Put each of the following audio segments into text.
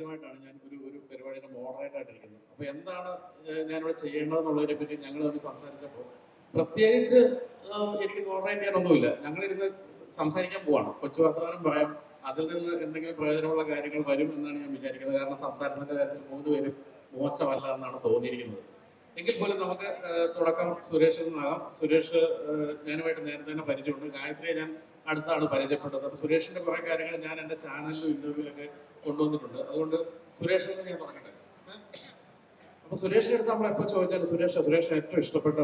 ആദ്യമായിട്ടാണ് ഞാൻ ഒരു ഒരു പരിപാടിയുടെ മോഡറേറ്റ് ആയിട്ടിരിക്കുന്നത് അപ്പോൾ എന്താണ് ഞാനിവിടെ ചെയ്യേണ്ടതെന്നുള്ളതിനെ പറ്റി ഞങ്ങൾ തമ്മിൽ സംസാരിച്ചപ്പോൾ പ്രത്യേകിച്ച് എനിക്ക് മോഡറേറ്റ് ചെയ്യാനൊന്നുമില്ല. ഞങ്ങളിരുന്ന് സംസാരിക്കാൻ പോവാണ്. കൊച്ചു വർത്തമാനം പറയാം. അതിൽ നിന്ന് എന്തെങ്കിലും പ്രയോജനമുള്ള കാര്യങ്ങൾ വരും എന്നാണ് ഞാൻ വിചാരിക്കുന്നത്. കാരണം സംസാരത്തിന്റെ കാര്യത്തിൽ മൂന്ന് പേരും മോശമല്ല എന്നാണ് തോന്നിയിരിക്കുന്നത്. എങ്കിൽ പോലും നമുക്ക് തുടക്കം സുരേഷിൽ നിന്നാകാം. സുരേഷ് ഞാനുമായിട്ട് നേരത്തെ തന്നെ പരിചയമുണ്ട്. ഗായത്രിയെ ഞാൻ അടുത്താണ് പരിചയപ്പെട്ടത്. അപ്പൊ സുരേഷിന്റെ കുറെ കാര്യങ്ങൾ ഞാൻ എന്റെ ചാനലിലും ഇന്റർവ്യൂലൊക്കെ കൊണ്ടുവന്നിട്ടുണ്ട്. അതുകൊണ്ട് സുരേഷ് എന്ന് ഞാൻ പറഞ്ഞിട്ട്. അപ്പൊ സുരേഷിന്റെ അടുത്ത് നമ്മൾ എപ്പോ ചോദിച്ചാലും സുരേഷ് സുരേഷിന് ഏറ്റവും ഇഷ്ടപ്പെട്ട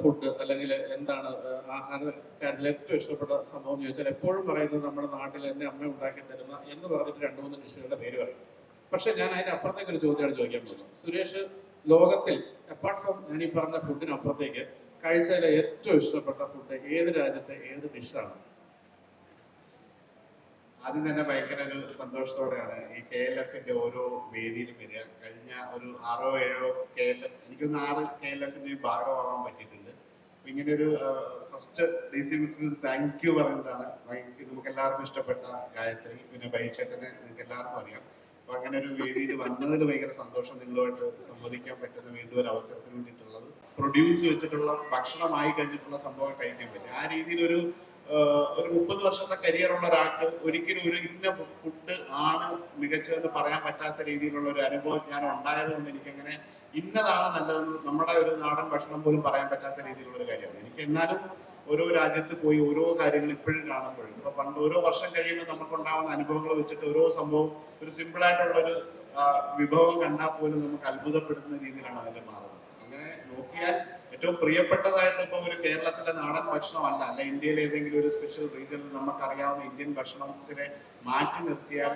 ഫുഡ് അല്ലെങ്കിൽ എന്താണ് ആഹാര കാര്യത്തിൽ ഏറ്റവും ഇഷ്ടപ്പെട്ട സംഭവം എന്ന് ചോദിച്ചാൽ എപ്പോഴും പറയുന്നത് നമ്മുടെ നാട്ടിൽ എന്റെ അമ്മ ഉണ്ടാക്കി തരുന്ന എന്ന് പറഞ്ഞിട്ട് രണ്ടു മൂന്ന് ഡിഷുകളുടെ പേര് പറയും. പക്ഷെ ഞാൻ അതിന്റെ അപ്പുറത്തേക്ക് ഒരു ചോദ്യമാണ് ചോദിക്കാൻ പോകുന്നത്. സുരേഷ് ലോകത്തിൽ അപ്പാർട്ട് ഫ്രം ഞാൻ ഈ പറഞ്ഞ ഫുഡിനപ്പുറത്തേക്ക് കഴിച്ചതിലെ ഏറ്റവും ഇഷ്ടപ്പെട്ട ഫുഡ് ഏത് രാജ്യത്തെ ഏത് ഡിഷാണ് ആദ്യം തന്നെ ഭയങ്കര ഒരു സന്തോഷത്തോടെയാണ് ഈ കെ എൽ എഫിന്റെ ഓരോ വേദിയിലും വരിക. കഴിഞ്ഞ ഒരു ആറോ ഏഴോ കെ എൽ എഫ് എനിക്കൊന്ന് ആറ് കെ എൽ എഫിന്റെ ഭാഗമാകാൻ പറ്റിയിട്ടുണ്ട്. അപ്പൊ ഇങ്ങനെ ഒരു ഫസ്റ്റ് ഡി സി ബുക്സിന് താങ്ക് യു പറഞ്ഞിട്ടാണ് ഭയങ്കര നമുക്ക് എല്ലാവർക്കും ഇഷ്ടപ്പെട്ട ഗായത്രി പിന്നെ ബൈച്ചേട്ടനെ നിങ്ങൾക്ക് എല്ലാവർക്കും അറിയാം. അപ്പൊ അങ്ങനെ ഒരു വേദിയിൽ വന്നതിൽ ഭയങ്കര സന്തോഷം നിങ്ങളുമായിട്ട് സംവദിക്കാൻ പറ്റുന്ന വീണ്ടും ഒരു അവസരത്തിന് വേണ്ടിയിട്ടുള്ളത്. പ്രൊഡ്യൂസ് വെച്ചിട്ടുള്ള ഭക്ഷണമായി കഴിഞ്ഞിട്ടുള്ള സംഭവം കഴിക്കാൻ പറ്റും. ആ രീതിയിൽ ഒരു മുപ്പത് വർഷത്തെ കരിയർ ഉള്ള ഒരാൾക്ക് ഒരിക്കലും ഒരു ഇന്ന ഫുഡ് ആണ് മികച്ചതെന്ന് പറയാൻ പറ്റാത്ത രീതിയിലുള്ള ഒരു അനുഭവം ഞാൻ ഉണ്ടായത് കൊണ്ട് എനിക്കങ്ങനെ ഇന്നതാണ് നല്ലതെന്ന് നമ്മുടെ ഒരു നാടൻ ഭക്ഷണം പോലും പറയാൻ പറ്റാത്ത രീതിയിലുള്ള ഒരു കാര്യമാണ്. എനിക്ക് എന്നാലും ഓരോ രാജ്യത്ത് പോയി ഓരോ കാര്യങ്ങൾ ഇപ്പോഴും കാണുമ്പോഴും ഇപ്പൊ പണ്ട് ഓരോ വർഷം കഴിയുമ്പോൾ നമുക്കുണ്ടാവുന്ന അനുഭവങ്ങൾ വെച്ചിട്ട് ഓരോ സംഭവം ഒരു സിമ്പിൾ ആയിട്ടുള്ള ഒരു വിഭവം കണ്ടാൽ പോലും നമുക്ക് അത്ഭുതപ്പെടുത്തുന്ന രീതിയിലാണ് അതിന്റെ മാറുന്നത്. അങ്ങനെ നോക്കിയാൽ ഏറ്റവും പ്രിയപ്പെട്ടതായിട്ട് ഇപ്പം ഒരു കേരളത്തിലെ നാടൻ ഭക്ഷണമല്ല അല്ല ഇന്ത്യയിലെ ഏതെങ്കിലും ഒരു സ്പെഷ്യൽ റീജിയനിൽ നമുക്കറിയാവുന്ന ഇന്ത്യൻ ഭക്ഷണത്തിനെ മാറ്റി നിർത്തിയാൽ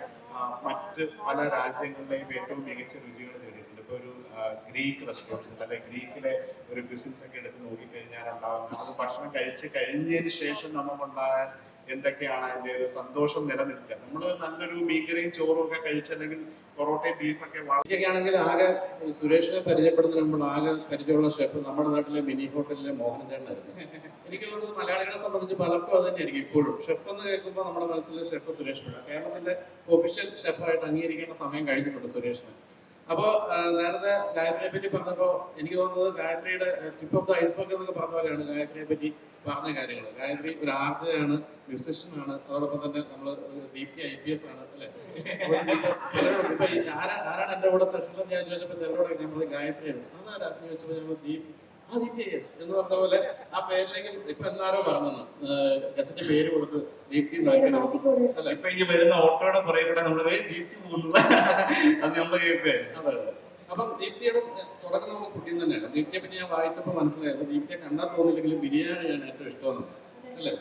മറ്റ് പല രാജ്യങ്ങളിലെയും ഏറ്റവും മികച്ച രുചികൾ നേടിയിട്ടുണ്ട്. ഇപ്പൊ ഒരു ഗ്രീക്ക് റെസ്റ്റോറന്റ്സ് അല്ലെങ്കിൽ ഗ്രീക്കിലെ ഒരു ക്വിസിൻസ് ഒക്കെ എടുത്ത് നോക്കിക്കഴിഞ്ഞാൽ ഉണ്ടാകുന്ന അത് ഭക്ഷണം കഴിച്ച് കഴിഞ്ഞതിന് ശേഷം നമുക്കുണ്ടാകാൻ എന്തൊക്കെയാണ് അതിന്റെ ഒരു സന്തോഷം നിലനിൽക്കുക. നമ്മൾ നല്ലൊരു മീൻകറിയും ചോറും ഒക്കെ കഴിച്ചല്ലെങ്കിൽ പൊറോട്ടയും ബീഫൊക്കെ വളരെയൊക്കെയാണെങ്കിൽ ആകെ സുരേഷിനെ പരിചയപ്പെടുത്തുന്ന നമ്മൾ ആകെ പരിചയമുള്ള ഷെഫ് നമ്മുടെ നാട്ടിലെ മിനി ഹോട്ടലിലെ മോഹൻ ചേട്ടനായിരുന്നു. എനിക്ക് തോന്നുന്നത് മലയാളികളെ സംബന്ധിച്ച് പലർക്കും അത് തന്നെയായിരിക്കും ഇപ്പോഴും. ഷെഫ് എന്ന് കേൾക്കുമ്പോൾ നമ്മുടെ മനസ്സിൽ ഷെഫ് സുരേഷ് പിള്ള കേരളത്തിന്റെ ഒഫീഷ്യൽ ഷെഫായിട്ട് അംഗീകരിക്കേണ്ട സമയം കഴിഞ്ഞിട്ടുണ്ട് സുരേഷിന്. അപ്പോൾ നേരത്തെ ഗായത്രിയെ പറ്റി പറഞ്ഞപ്പോൾ എനിക്ക് തോന്നുന്നത് ഗായത്രിയുടെ ടിപ്പ് ഓഫ് ദ ഐസ്ബർഗ് എന്നൊക്കെ പറഞ്ഞ പോലെയാണ് ഗായത്രിയെ പറ്റി പറഞ്ഞ കാര്യങ്ങൾ ഗായത്രി ഒരു ആർജയാണ് മ്യൂസിഷ്യനാണ് അതോടൊപ്പം തന്നെ നമ്മൾ ദീപ്തി ഐ പി എസ് ആണ് അല്ലെ? ചിലരോട് ആരാണ് എന്റെ കൂടെ സെഷനിൽ ഞാൻ ചോദിച്ചപ്പോൾ ചിലരോടൊക്കെ ഞാൻ പറഞ്ഞത് ഗായത്രിയാണ്. അതാരാ എന്ന് ചോദിച്ചപ്പോൾ ഞങ്ങൾ ദീപ്തി ആദിത്യ എസ് എന്ന് പറഞ്ഞ പോലെ ആ പേരിലേക്ക് ഇപ്പൊ എന്നാരോ പറഞ്ഞു ഗസറ്റ് പേര് കൊടുത്ത് ദീപ്തി അല്ല? ഇപ്പൊ ഈ വരുന്ന ഓട്ടോയുടെ പുറകെ കൂടെ നമ്മൾ ദീപ്തി പോകുന്നു. അത് നമ്മൾ കേൾക്കുകയായിരുന്നു അതെ, അതെ. അപ്പം ദീപ്തിയുടെ തുടക്കം നമുക്ക് ഫുഡിൽ നിന്ന് തന്നെയാണ് ദീപ്തിയെ പറ്റി ഞാൻ വായിച്ചപ്പോൾ മനസ്സിലായത് ദീപ്തിയെ കണ്ടാൽ തോന്നില്ലെങ്കിലും ബിരിയാണിയാണ് ഏറ്റവും ഇഷ്ടമെന്ന്. അല്ലേ?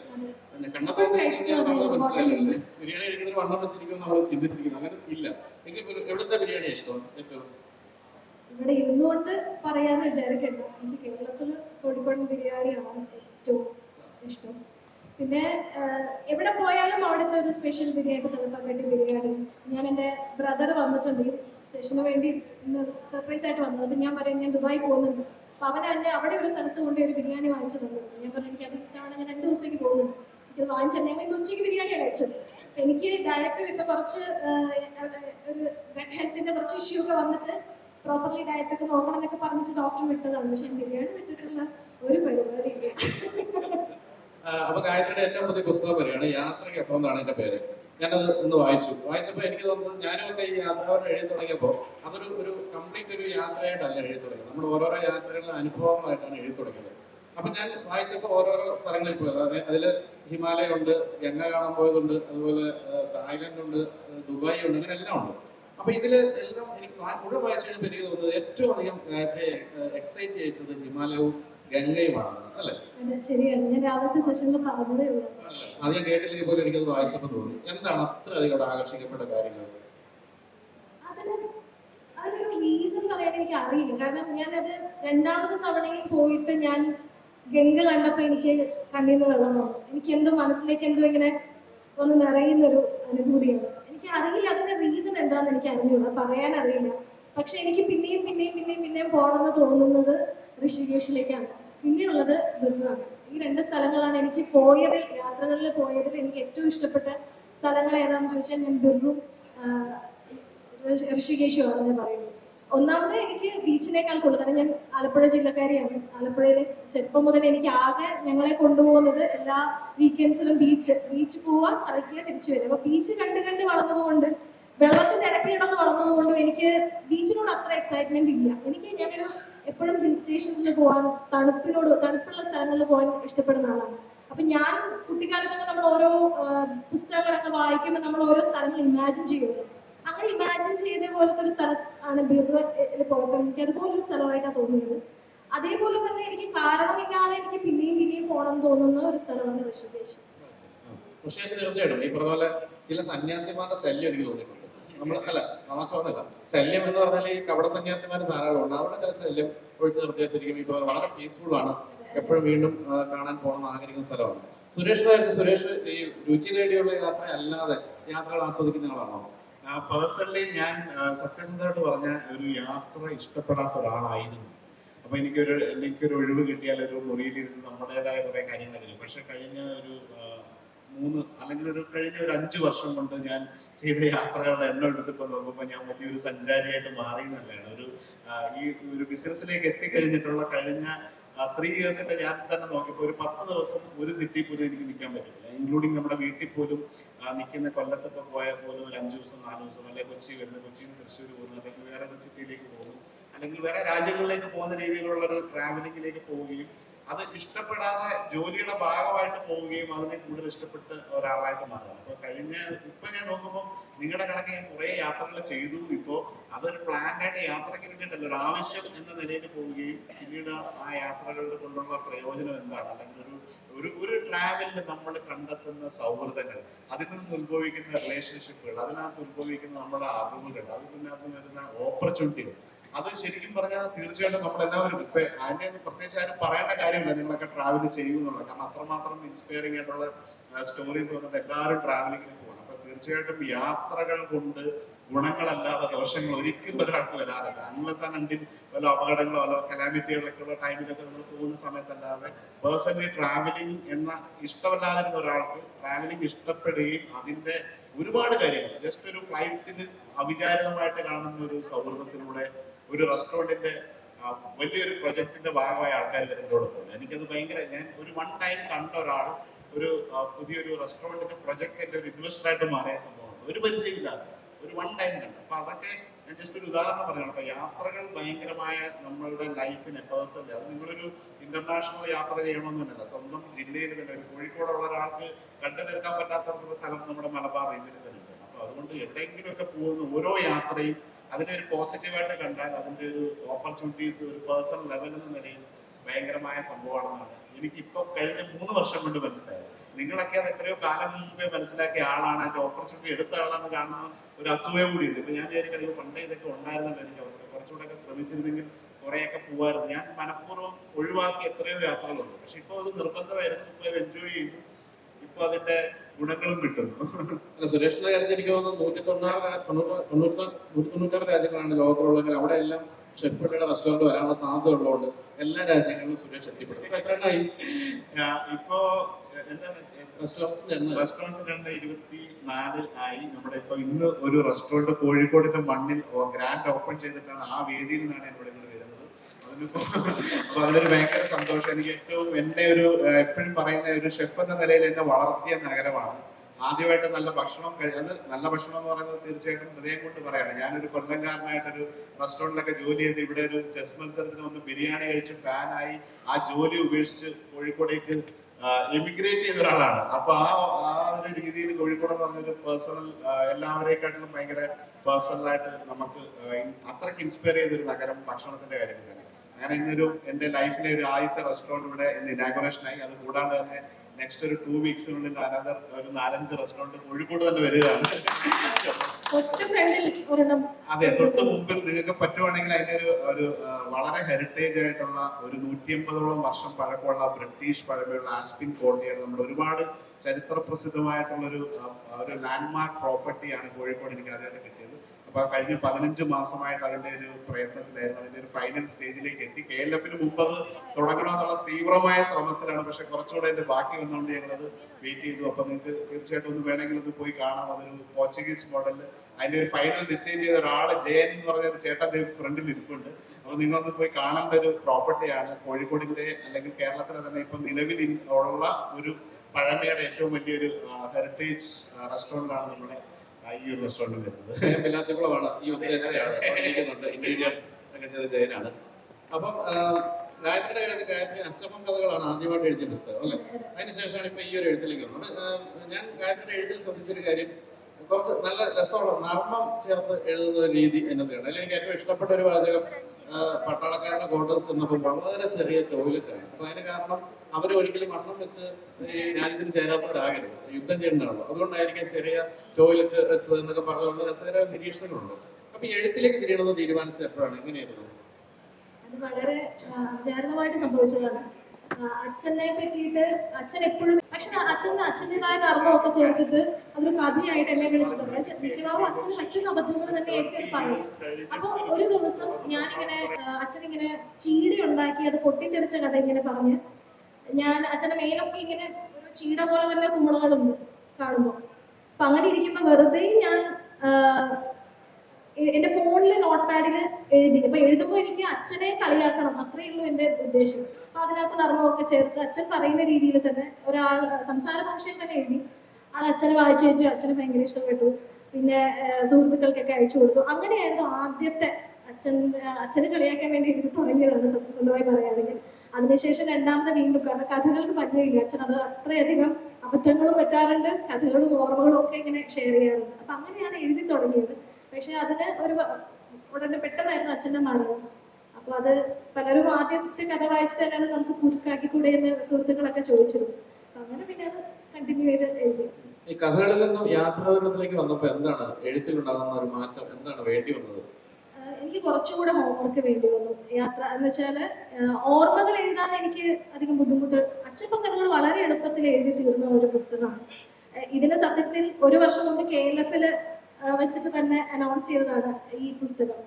കണ്ടാൽ തോന്നില്ലെങ്കിൽ മനസ്സിലായില്ലേ? ബിരിയാണി കഴിക്കുന്നതിന് വണ്ണം വെച്ചിരിക്കും നമ്മൾ ചിന്തിച്ചിരിക്കുന്നു. അങ്ങനെ ഇല്ല. എനിക്ക് എവിടുത്തെ ബിരിയാണി ഇഷ്ടം ഏറ്റവും? ഇവിടെ ഇരുന്നുകൊണ്ട് പറയാന്ന് വിചാരിക്കണ്ട എനിക്ക് കേരളത്തിൽ കോഴിക്കോട് ബിരിയാണിയാണ് ഏറ്റവും ഇഷ്ടം. പിന്നെ എവിടെ പോയാലും അവിടുത്തെ ഒരു സ്പെഷ്യൽ ബിരിയാണി തലപ്പാക്കട്ടി ബിരിയാണി. ഞാൻ എന്റെ ബ്രദർ വന്നിട്ടുണ്ട്. സെഷന് വേണ്ടി സർപ്രൈസ് ആയിട്ട് വന്നത്. അപ്പം ഞാൻ പറയാം ഞാൻ ദുബായി പോകുന്നുണ്ട്. അപ്പം എന്നെ അവിടെ ഒരു സ്ഥലത്ത് കൊണ്ട് ഒരു ബിരിയാണി വാങ്ങിച്ചു തന്നു ഞാൻ പറഞ്ഞു എനിക്ക് അത് ഇത്തവണ ഞാൻ രണ്ട് ദിവസത്തേക്ക് പോകുന്നുണ്ട് എനിക്കത് വാങ്ങിച്ചു ഞാൻ ഇന്ന് ഉച്ചയ്ക്ക് ബിരിയാണിയാണ് കഴിച്ചത്? എനിക്ക് ഡയറ്റ് ഇപ്പം കുറച്ച് ഒരു ഒരു ഹെൽത്തിന്റെ കുറച്ച് ഇഷ്യൂ ഒക്കെ വന്നിട്ട് പ്രോപ്പർലി ഡയറ്റ് ഒക്കെ നോക്കണം എന്നൊക്കെ പറഞ്ഞിട്ട് ഡോക്ടർ വിട്ടതാണ്. പക്ഷെ ബിരിയാണി വിട്ടിട്ടുള്ള ഒരു പരിപാടി ഇല്ല ആ, അപ്പൊ ഗായത്രിയുടെ ഏറ്റവും പുതിയ പുസ്തകം വരികയാണ്. യാത്രയ്ക്കൊപ്പം എന്നാണ് എന്റെ പേര്? ഞാനത് ഒന്ന് വായിച്ചു. വായിച്ചപ്പോൾ എനിക്ക് തോന്നുന്നത് ഞാനും ഈ യാത്രകൾ എഴുതി തുടങ്ങിയപ്പോൾ അതൊരു ഒരു കംപ്ലീറ്റ് ഒരു യാത്രയായിട്ടല്ല എഴുതി തുടങ്ങിയത്. നമ്മൾ ഓരോരോ യാത്രകളും അനുഭവങ്ങളായിട്ടാണ് എഴുതി തുടങ്ങിയത്. അപ്പം ഞാൻ വായിച്ചപ്പോൾ ഓരോരോ സ്ഥലങ്ങളിൽ പോയത് അതായത് അതിൽ ഹിമാലയ ഉണ്ട് ഗംഗ കാണാൻ പോയതുണ്ട് അതുപോലെ തായ്ലൻഡ് ഉണ്ട് ദുബായ് ഉണ്ട് അങ്ങനെ എല്ലാം ഉണ്ട്. അപ്പൊ ഇതിൽ എല്ലാം എനിക്ക് മുഴുവൻ വായിച്ചു കഴിഞ്ഞപ്പോൾ എനിക്ക് തോന്നുന്നത് ഏറ്റവും അധികം ഗായത്രിയെ എക്സൈറ്റ് ചെയ്യിച്ചത് ഹിമാലയവും ഗംഗയുമാണ് അല്ലേ? അതെ ഞാൻ കേട്ടില്ലെങ്കിൽ പോലും എനിക്കത് വായിച്ചപ്പോൾ തോന്നി. എന്താണ് അത്ര അധികം ആകർഷിക്കപ്പെട്ട കാര്യങ്ങൾ? റീസൺ പറയാൻ എനിക്ക് അറിയില്ല കാരണം ഞാനത് രണ്ടാമത്തെ തവണയും പോയിട്ട് ഞാൻ ഗംഗ കണ്ടപ്പോൾ എനിക്ക് കണ്ണീന്ന് വെള്ളം വന്നു. എനിക്ക് എന്തോ മനസ്സിലേക്ക് എന്തോ ഇങ്ങനെ ഒന്ന് നിറയുന്നൊരു അനുഭൂതിയാണ്. എനിക്ക് അറിയില്ല അതിന്റെ റീസൺ എന്താണെന്ന് എനിക്ക് അറിഞ്ഞൂടാ പറയാൻ അറിയില്ല പക്ഷെ എനിക്ക് പിന്നെയും പിന്നെയും പിന്നെയും പിന്നെയും പോകണമെന്ന് തോന്നുന്നത് ഋഷികേശിലേക്കാണ്. പിന്നെയുള്ളത് ബിർവാണ് ഈ രണ്ട് സ്ഥലങ്ങളാണ് എനിക്ക് പോയതിൽ യാത്രകളിൽ പോയതിൽ എനിക്ക് ഏറ്റവും ഇഷ്ടപ്പെട്ട സ്ഥലങ്ങൾ ഏതാണെന്ന് ചോദിച്ചാൽ ഞാൻ ബിർവും ഋഷികേശുമാണ് ഞാൻ പറയുന്നത്. ഒന്നാമത് എനിക്ക് ബീച്ചിനേക്കാൾ കൂടുതൽ കാരണം ഞാൻ ആലപ്പുഴ ജില്ലക്കാരിയാണ്. ആലപ്പുഴയിൽ ചെറുപ്പം മുതൽ എനിക്ക് ആകെ ഞങ്ങളെ കൊണ്ടുപോകുന്നത് എല്ലാ വീക്കെൻഡ്സിലും ബീച്ച് ബീച്ച് പോവാൻ കളിക്കുക തിരിച്ചു വരും. അപ്പൊ ബീച്ച് കണ്ട് കണ്ട് വളർന്നതുകൊണ്ട് വെള്ളത്തിന്റെ ഇടയ്ക്ക് കിടന്ന് കൊണ്ട് എനിക്ക് ബീച്ചിനോട് അത്ര എക്സൈറ്റ്മെന്റ് ഇല്ല. എനിക്ക് ഞാനൊരു എപ്പോഴും ഹിൽ സ്റ്റേഷൻസിൽ പോകാൻ തണുപ്പിനോട് തണുപ്പുള്ള സ്ഥലങ്ങളിൽ പോകാൻ ഇഷ്ടപ്പെടുന്ന ആളാണ്. അപ്പൊ ഞാൻ കുട്ടിക്കാലത്തൊക്കെ നമ്മൾ ഓരോ പുസ്തകങ്ങളൊക്കെ വായിക്കുമ്പോൾ നമ്മൾ ഓരോ സ്ഥലങ്ങൾ ഇമാജിൻ ചെയ്യുമല്ലോ അങ്ങനെ ഇമാജിൻ ചെയ്ത പോലത്തെ ഒരു സ്ഥലമാണ് ബിർറിൽ പോയപ്പോൾ എനിക്ക് അതുപോലൊരു സ്ഥലമായിട്ടാണ് തോന്നിയത്. അതേപോലെ തന്നെ എനിക്ക് കാരണമില്ലാതെ എനിക്ക് പിന്നെയും പിന്നെയും പോകണം തോന്നുന്ന ഒരു സ്ഥലമാണ് ഋഷികേശ് തീർച്ചയായിട്ടും. ഈ പറഞ്ഞ പോലെ ചില സന്യാസിമാരുടെ ശല്യം എനിക്ക് തോന്നിയിട്ടുണ്ട്. നമ്മൾ അല്ല തമാശമൊന്നുമല്ല ശല്യം എന്ന് പറഞ്ഞാൽ ഈ കവട സന്യാസിമാർ ധാരാളം ഉണ്ട്. അവിടെ ചില ശല്യം ഒഴിച്ചു നിർത്തിയാൽ ശരിക്കും വളരെ പീസ്ഫുൾ ആണ്. എപ്പോഴും വീണ്ടും കാണാൻ പോകണം ആഗ്രഹിക്കുന്ന സ്ഥലമാണ്. സുരേഷ് സുരേഷ് ഈ രുചി തേടിയുള്ള യാത്ര അല്ലാതെ യാത്രകൾ ആസ്വദിക്കുന്ന ആളാണോ? പേഴ്സണലി ഞാൻ സത്യസന്ധമായിട്ട് പറഞ്ഞ ഒരു യാത്ര ഇഷ്ടപ്പെടാത്ത ഒരാളായിരുന്നു. അപ്പൊ എനിക്കൊരു എനിക്കൊരു ഒഴിവ് കിട്ടിയാൽ ഒരു മുറിയിലിരുന്ന് നമ്മുടേതായ കുറെ കാര്യങ്ങൾ പക്ഷെ കഴിഞ്ഞ ഒരു മൂന്ന് അല്ലെങ്കിൽ ഒരു കഴിഞ്ഞ ഒരു അഞ്ചു വർഷം കൊണ്ട് ഞാൻ ചെയ്ത യാത്രകളുടെ എണ്ണം എടുത്തിപ്പോ നോക്കുമ്പോൾ ഞാൻ വലിയൊരു സഞ്ചാരിയായിട്ട് മാറി എന്നുള്ളതാണ് ഒരു ഈ ഒരു ബിസിനസ്സിലേക്ക് എത്തിക്കഴിഞ്ഞിട്ടുള്ള കഴിഞ്ഞ ത്രീ ഇയേഴ്സിന്റെ ഞാൻ തന്നെ നോക്കിയപ്പോൾ ഒരു പത്ത് ദിവസം ഒരു സിറ്റി പോലും എനിക്ക് നിൽക്കാൻ പറ്റില്ല ഇൻക്ലൂഡിങ് നമ്മുടെ വീട്ടിൽ പോലും നിൽക്കുന്ന കൊല്ലത്തൊക്കെ പോയാൽ പോലും ഒരു അഞ്ച് ദിവസം നാല് ദിവസം അല്ലെങ്കിൽ കൊച്ചി വരുന്ന കൊച്ചിയിൽ നിന്ന് തൃശ്ശൂർ പോകുന്നു അല്ലെങ്കിൽ വേറെ സിറ്റിയിലേക്ക് പോകുന്നു അല്ലെങ്കിൽ വേറെ രാജ്യങ്ങളിലേക്ക് പോകുന്ന രീതിയിലുള്ള ഒരു ട്രാവലിംഗിലേക്ക് പോവുകയും അത് ഇഷ്ടപ്പെടാതെ ജോലിയുടെ ഭാഗമായിട്ട് പോവുകയും അതിനെ കൂടുതൽ ഇഷ്ടപ്പെട്ട് ഒരാളായിട്ട് മാറുക. അപ്പൊ കഴിഞ്ഞ ഇപ്പൊ ഞാൻ നോക്കുമ്പോൾ നിങ്ങളുടെ കണക്ക് ഞാൻ കുറെ യാത്രകൾ ചെയ്തു. ഇപ്പോ അതൊരു പ്ലാൻഡായിട്ട് യാത്രയ്ക്ക് വേണ്ടിയിട്ടല്ല ഒരു ആവശ്യം എന്ന നിലയിൽ പോവുകയും പിന്നീട് ആ യാത്രകളുടെ കൊണ്ടുള്ള പ്രയോജനം എന്താണ്? അല്ലെങ്കിൽ ഒരു ഒരു ഒരു ട്രാവലിൽ നമ്മൾ കണ്ടെത്തുന്ന സൗഹൃദങ്ങൾ അതിൽ നിന്ന് ഉത്ഭവിക്കുന്ന റിലേഷൻഷിപ്പുകൾ അതിനകത്ത് ഉത്ഭവിക്കുന്ന നമ്മുടെ അറിവുകൾ അതിനകത്ത് വരുന്ന ഓപ്പർച്യൂണിറ്റികൾ അത് ശരിക്കും പറഞ്ഞാൽ തീർച്ചയായിട്ടും നമ്മൾ എല്ലാവരും ഇപ്പൊ ഒന്നും പ്രത്യേകിച്ച് ആരും പറയേണ്ട കാര്യമില്ല. നിങ്ങളൊക്കെ ട്രാവൽ ചെയ്യുമെന്നുള്ളത് കാരണം അത്രമാത്രം ഇൻസ്പയറിംഗ് ആയിട്ടുള്ള സ്റ്റോറീസ് വന്നിട്ട് എല്ലാവരും ട്രാവലിങ്ങിന് പോകണം അപ്പൊ തീർച്ചയായിട്ടും യാത്രകൾ കൊണ്ട് ഗുണങ്ങളല്ലാതെ ദോഷങ്ങൾ ഒരിക്കലും ഒരാൾക്ക് വരാറില്ല. അൺലെസ് ആൻഡ് അണ്ടിൽ വല്ല അപകടങ്ങളോ വല്ല കലാമിറ്റികളൊക്കെ ഉള്ള ടൈമിലൊക്കെ നമ്മൾ പോകുന്ന സമയത്തല്ലാതെ പേഴ്സണലി ട്രാവലിംഗ് എന്ന ഇഷ്ടമല്ലാതിരുന്ന ഒരാൾക്ക് ട്രാവലിംഗ് ഇഷ്ടപ്പെടുകയും അതിന്റെ ഒരുപാട് കാര്യങ്ങൾ. ജസ്റ്റ് ഒരു ഫ്ലൈറ്റിന് അവിചാരിതമായിട്ട് കാണുന്ന ഒരു സൗഹൃദത്തിലൂടെ ഒരു റെസ്റ്റോറന്റിന്റെ വലിയൊരു പ്രൊജക്ടിന്റെ ഭാഗമായ ആൾക്കാർ എന്നോട് പോകുന്നത് എനിക്കത് ഭയങ്കര ഞാൻ ഒരു വൺ ടൈം കണ്ട ഒരാൾ ഒരു പുതിയൊരു റെസ്റ്റോറന്റിന്റെ പ്രൊജക്ടിന്റെ ഒരു ഇൻവെസ്റ്റർ ആയിട്ട് മാറിയ സംഭവമാണ്. ഒരു പരിചയമില്ലാതെ ഒരു വൺ ടൈം കണ്ട. അപ്പൊ അതൊക്കെ ഞാൻ ജസ്റ്റ് ഒരു ഉദാഹരണം പറയണം അപ്പൊ യാത്രകൾ ഭയങ്കരമായ നമ്മളുടെ ലൈഫിനെ പേഴ്സണലി അത് നിങ്ങളൊരു ഇന്റർനാഷണൽ യാത്ര ചെയ്യണമെന്നല്ല സ്വന്തം ജില്ലയിൽ തന്നെ ഒരു കോഴിക്കോടുള്ള ഒരാൾക്ക് കണ്ടു തീർക്കാൻ പറ്റാത്ത സ്ഥലം നമ്മുടെ മലബാർ റേഞ്ചിൽ തന്നെ ഉണ്ട്. അപ്പൊ അതുകൊണ്ട് എവിടെയെങ്കിലും ഒക്കെ പോകുന്ന ഓരോ യാത്രയും അതിനെ ഒരു പോസിറ്റീവായിട്ട് കണ്ടാൽ അതിന്റെ ഒരു ഓപ്പർച്യൂണിറ്റീസ് ഒരു പേഴ്സണൽ ലെവൽ എന്ന നിലയിൽ ഭയങ്കരമായ സംഭവമാണെന്നാണ് എനിക്കിപ്പോൾ കഴിഞ്ഞ മൂന്ന് വർഷം കൊണ്ട് മനസ്സിലായത്. നിങ്ങളൊക്കെ അത് എത്രയോ കാലം മുമ്പേ മനസ്സിലാക്കിയ ആളാണ് അതിന്റെ ഓപ്പർച്യൂണിറ്റി എടുത്ത ആളാണെന്ന് കാണുന്ന ഒരു അസൂയ കൂടിയുണ്ട്. ഇപ്പൊ ഞാൻ വിചാരിക്കണെങ്കിൽ പണ്ടേ ഇതൊക്കെ ഉണ്ടായിരുന്നല്ലോ എനിക്ക് അവസരം. കുറച്ചുകൂടെ ഒക്കെ ശ്രമിച്ചിരുന്നെങ്കിൽ കുറേയൊക്കെ പോവായിരുന്നു. ഞാൻ മനഃപൂർവം ഒഴിവാക്കി എത്രയോ യാത്രകളുണ്ട്. പക്ഷെ ഇപ്പോൾ അത് നിർബന്ധമായിരുന്നു ഇപ്പോൾ അത് എൻജോയ് ചെയ്തു. ഇപ്പോൾ അതിന്റെ ഗുണങ്ങളും കിട്ടുന്നു. അല്ല സുരേഷിന്റെ കാര്യത്തിൽ എനിക്ക് തോന്നുന്നു നൂറ്റി തൊണ്ണൂറ് തൊണ്ണൂറ് തൊണ്ണൂറ്റി നൂറ്റി തൊണ്ണൂറ്റാറ് രാജ്യങ്ങളാണ് ലോകത്തിലുള്ളെങ്കിൽ അവിടെ എല്ലാം ഷെഫ്പിയുടെ റെസ്റ്റോറന്റ് വരാനുള്ള സാധ്യത ഉള്ളതുകൊണ്ട് എല്ലാ രാജ്യങ്ങളിലും സുരേഷ് എത്തിപ്പെടും ഇപ്പൊ എന്താണ്? എണ്ണം. ഇരുപത്തി ആയി. നമ്മുടെ ഇപ്പൊ ഇന്ന് ഒരു റെസ്റ്റോറന്റ് കോഴിക്കോടിന്റെ മണ്ണിൽ ഗ്രാൻഡ് ഓപ്പൺ ചെയ്തിട്ടാണ് ആ വേദിയിൽ നിന്നാണ് ഇവിടെ വരുന്നത് അപ്പൊ അതിലൊരു ഭയങ്കര സന്തോഷം. എനിക്ക് ഏറ്റവും എന്റെ ഒരു എപ്പോഴും പറയുന്ന ഒരു ഷെഫ് എന്ന നിലയിൽ എന്നെ വളർത്തിയ നഗരമാണ്. ആദ്യമായിട്ട് നല്ല ഭക്ഷണം കഴി അത് നല്ല ഭക്ഷണം എന്ന് പറയുന്നത് തീർച്ചയായിട്ടും ഹൃദയം കൊണ്ട് പറയാണ്. ഞാനൊരു കൊല്ലംകാരനായിട്ടൊരു റെസ്റ്റോറന്റിലൊക്കെ ജോലി ചെയ്ത് ഇവിടെ ഒരു ചെസ് മത്സരത്തിന് വന്ന് ബിരിയാണി കഴിച്ച് ഫാനായി ആ ജോലി ഉപേക്ഷിച്ച് കോഴിക്കോടേക്ക് എമിഗ്രേറ്റ് ചെയ്ത ഒരാളാണ്. അപ്പൊ ആ ആ ഒരു രീതിയിൽ കോഴിക്കോട് എന്ന് പറഞ്ഞൊരു പേഴ്സണൽ എല്ലാവരെക്കാട്ടിലും ഭയങ്കര പേഴ്സണലായിട്ട് നമുക്ക് അത്രയ്ക്ക് ഇൻസ്പയർ ചെയ്ത ഒരു നഗരം ഭക്ഷണത്തിന്റെ കാര്യത്തിൽ തന്നെ. അങ്ങനെ ഇന്നൊരു എന്റെ ലൈഫിലെ ഒരു ആദ്യത്തെ റെസ്റ്റോറന്റ് ഇവിടെ ഇന്ന് ഇനാഗുറേഷൻ ആയി. അത് കൂടാണ്ട് തന്നെ നെക്സ്റ്റ് ഒരു ടു വീക്സിനുള്ളിൽ അനന്തർ ഒരു നാലഞ്ച് റെസ്റ്റോറന്റ് കോഴിക്കോട് തന്നെ വരികയാണ്. അതെ തൊട്ട് മുമ്പിൽ നിങ്ങൾക്ക് പറ്റുവാണെങ്കിൽ അതിന്റെ ഒരു ഒരു വളരെ ഹെറിറ്റേജ് ആയിട്ടുള്ള ഒരു നൂറ്റി അമ്പതോളം വർഷം പഴക്കമുള്ള ബ്രിട്ടീഷ് പഴമയുള്ള ആസ്പിൻ കോട്ടയാണ് നമ്മൾ ഒരുപാട് ചരിത്ര പ്രസിദ്ധമായിട്ടുള്ള ഒരു ഒരു ലാൻഡ്മാർക്ക് പ്രോപ്പർട്ടിയാണ് കോഴിക്കോട് എനിക്ക് ആദ്യമായിട്ട് അപ്പൊ കഴിഞ്ഞ പതിനഞ്ച് മാസമായിട്ട് അതിന്റെ ഒരു പ്രയത്നത്തിലായിരുന്നു. അതിന്റെ ഒരു ഫൈനൽ സ്റ്റേജിലേക്ക് എത്തി. കെ എൽ എഫിന് മുമ്പ് അത് തുടങ്ങണമെന്നുള്ള തീവ്രമായ ശ്രമത്തിലാണ്. പക്ഷെ കുറച്ചുകൂടെ അതിന്റെ ബാക്കി വന്നുകൊണ്ട് ഞങ്ങളത് വെയിറ്റ് ചെയ്തു. അപ്പൊ നിങ്ങൾക്ക് തീർച്ചയായിട്ടും ഒന്ന് വേണമെങ്കിൽ ഒന്ന് പോയി കാണാം. അതൊരു പോർച്ചുഗീസ് മോഡലിൽ അതിന്റെ ഒരു ഫൈനൽ ഡിസൈൻ ചെയ്ത ഒരാൾ ജയൻ എന്ന് പറഞ്ഞ ചേട്ടൻ ഫ്രണ്ടിൽ ഇരിപ്പുണ്ട്. അപ്പൊ നിങ്ങളൊന്ന് പോയി കാണേണ്ട ഒരു പ്രോപ്പർട്ടിയാണ് കോഴിക്കോടിന്റെ അല്ലെങ്കിൽ കേരളത്തിലെ തന്നെ ഇപ്പൊ നിലവിൽ ഉള്ള ഒരു പഴമയുടെ ഏറ്റവും വലിയൊരു ഹെറിറ്റേജ് റെസ്റ്റോറന്റ് ആണ് നമ്മുടെ ഒരു റെസ്റ്റോറന്റ് വരുന്നത് ജയൻ പില്ലാത്തിക്കുളമാണ് ഈ ഉദ്ദേശിച്ചയാണ് ഇരിക്കുന്നുണ്ട് ഇന്റീരിയർ ഒക്കെ ചെയ്ത ജയനാണ്. അപ്പം ഗായത്രിയുടെ കാര്യത്തിൽ ഗായത്രി അച്ചപ്പം കഥകളാണ് ആദ്യമായിട്ട് എഴുതിയ പുസ്തകം അല്ലേ? അതിനുശേഷമാണ് ഇപ്പൊ ഈ ഒരു എഴുത്തിലേക്ക് വന്നത്. ഞാൻ ഗായത്രിയുടെ എഴുത്തിൽ ശ്രദ്ധിച്ചൊരു കാര്യം. കുറച്ച് നല്ല രസമുള്ള നർമ്മം ചേർത്ത് എഴുതുന്ന ഒരു രീതി എന്നതാണ് അല്ലെങ്കിൽ എനിക്ക് ഏറ്റവും ഇഷ്ടപ്പെട്ട ഒരു വാചകം പട്ടാളക്കാരുടെ ക്വാർട്ടേഴ്സ് എന്നപ്പോൾ വളരെ ചെറിയ ടോയ്ലറ്റാണ്. ആണ് അപ്പൊ അതിന് കാരണം അവർ ഒരിക്കലും വണ്ണം വെച്ച് രാജ്യത്തിന് ചേരാത്തവരാകരുത്. യുദ്ധം ചെയ്യുന്നതാണല്ലോ അതുകൊണ്ടായിരിക്കും ചെറിയ ടോയ്ലറ്റ് വെച്ചത് എന്നൊക്കെ പറഞ്ഞുകൊണ്ട് രസകര നിരീക്ഷണങ്ങളുണ്ട്. അപ്പൊ എഴുത്തിലേക്ക് തിരിയണമെന്ന് തീരുമാനിച്ചത് എപ്പോഴാണ് എങ്ങനെയായിരുന്നു? അത് വളരെ ചേർന്നമായിട്ട് സംഭവിച്ചതാണ്. അച്ഛനെ പറ്റിയിട്ട് അച്ഛൻ എപ്പോഴും പക്ഷെ അച്ഛൻ അച്ഛന്റെതായ കർമ്മമൊക്കെ ചേർത്തിട്ട് അതൊരു കഥയായിട്ട് എന്നെ വിളിച്ചിട്ടുണ്ട്. മിക്കവാറും അച്ഛന് മറ്റൊരു അബദ്ധങ്ങൾ തന്നെ ഏറ്റെടുത്ത് പറഞ്ഞു അപ്പൊ ഒരു ദിവസം ഞാനിങ്ങനെ അച്ഛൻ അച്ഛനിങ്ങനെ ചീട ഉണ്ടാക്കി അത് പൊട്ടിത്തെറിച്ച കഥ ഇങ്ങനെ പറഞ്ഞ് ഞാൻ അച്ഛന്റെ മേലൊക്കെ ഇങ്ങനെ ഒരു ചീട പോലെ തന്നെ കുമ്പളകളുണ്ട് കാണുമ്പോൾ അപ്പൊ അങ്ങനെ ഇരിക്കുമ്പോ വെറുതെ ഞാൻ എന്റെ ഫോണിൽ നോട്ട് പാഡിൽ എഴുതി. അപ്പൊ എഴുതുമ്പോൾ എനിക്ക് അച്ഛനെ കളിയാക്കണം. അത്രയേ ഉള്ളൂ എന്റെ ഉദ്ദേശം. അപ്പൊ അതിനകത്ത് നർമ്മമൊക്കെ ചേർത്ത് അച്ഛൻ പറയുന്ന രീതിയിൽ തന്നെ ഒരാൾ സംസാര ഭാഷയിൽ തന്നെ എഴുതി. അത് അച്ഛനെ വായിച്ചു വെച്ചു. അച്ഛന് ഭയങ്കര ഇഷ്ടപ്പെട്ടു. പിന്നെ സുഹൃത്തുക്കൾക്കൊക്കെ അയച്ചു കൊടുത്തു. അങ്ങനെയായിരുന്നു ആദ്യത്തെ അച്ഛൻ അച്ഛനെ കളിയാക്കാൻ വേണ്ടി എനിക്ക് തുടങ്ങിയതാണ് സത്യസന്ധമായി പറയുകയാണെങ്കിൽ. അതിനുശേഷം രണ്ടാമത്തെ വീണ്ടും കാരണം കഥകൾക്ക് പഞ്ഞമില്ല അച്ഛൻ അത് അത്രയധികം അബദ്ധങ്ങളും പറ്റാറുണ്ട്. കഥകളും ഓർമ്മകളും ഒക്കെ ഇങ്ങനെ ഷെയർ ചെയ്യാറുണ്ട്. അപ്പൊ അങ്ങനെയാണ് എഴുതി തുടങ്ങിയത്. പക്ഷെ അതിന് ഒരു ഉടനെ പെട്ടെന്നായിരുന്നു അച്ഛന്റെ മരണം അപ്പൊ അത് പലരും ആദ്യത്തെ കഥ വായിച്ചിട്ട് അത് നമുക്ക് കുരുക്കാക്കി കൂടെ എന്ന് സുഹൃത്തുക്കളൊക്കെ ചോദിച്ചിരുന്നു. അങ്ങനെ പിന്നെ അത് കണ്ടിന്യൂ ചെയ്ത് എഴുതി. ഈ കഥകളിൽ നിന്നും യാത്രാവിവരണത്തിലേക്ക് വന്നപ്പോൾ എന്താണ് എഴുത്തിലുണ്ടാകുന്ന ഒരു മാറ്റം? എന്താണ് വേണ്ടി വന്നത്? എനിക്ക് കുറച്ചുകൂടെ ഹോംവർക്ക് വേണ്ടി വന്നു. യാത്ര എന്ന് വെച്ചാൽ ഓർമ്മകൾ എഴുതാൻ എനിക്ക് അധികം ബുദ്ധിമുട്ട്. അച്ചപ്പം കഥകൾ വളരെ എളുപ്പത്തിൽ എഴുതി തീർന്ന ഒരു പുസ്തകമാണ്. ഇതിന്റെ ഇതിന് സത്യത്തിൽ ഒരു വർഷം മുമ്പ് കെ എൽ എഫിൽ വെച്ചിട്ട് തന്നെ അനൗൺസ് ചെയ്തതാണ് ഈ പുസ്തകം.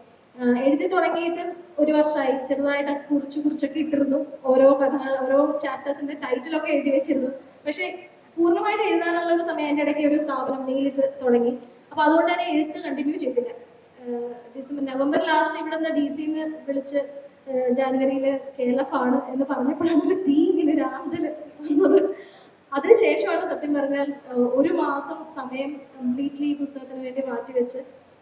എഴുതി തുടങ്ങിയിട്ട് ഒരു വർഷമായി ചെറുതായിട്ട് കുറിച്ച് കുറിച്ചൊക്കെ ഇട്ടിരുന്നു. ഓരോ കഥകൾ ഓരോ ചാപ്റ്റേഴ്സിന്റെ ടൈറ്റിലൊക്കെ എഴുതി വെച്ചിരുന്നു. പക്ഷെ പൂർണമായിട്ട് എഴുതാനുള്ള ഒരു സമയം എന്റെ ഇടയ്ക്ക് ഒരു സ്ഥാപനം നേരിട്ട് തുടങ്ങി. അപ്പൊ അതുകൊണ്ട് തന്നെ എഴുത്ത് കണ്ടിന്യൂ ചെയ്തില്ല. ഡിസംബർ നവംബർ ലാസ്റ്റ് ഇവിടെ നിന്ന് ഡി സിന്ന് വിളിച്ച് ജാനുവരിയിൽ കേരളഫാണ് എന്ന് പറഞ്ഞപ്പോഴാണ് ഒരു തീ ഇങ്ങനെ രാന്തൽ വന്നത്. അതിനുശേഷമാണ് സത്യം പറഞ്ഞാൽ ഒരു മാസം സമയം കംപ്ലീറ്റ്ലി പുസ്തകത്തിന് വേണ്ടി മാറ്റിവെച്ച്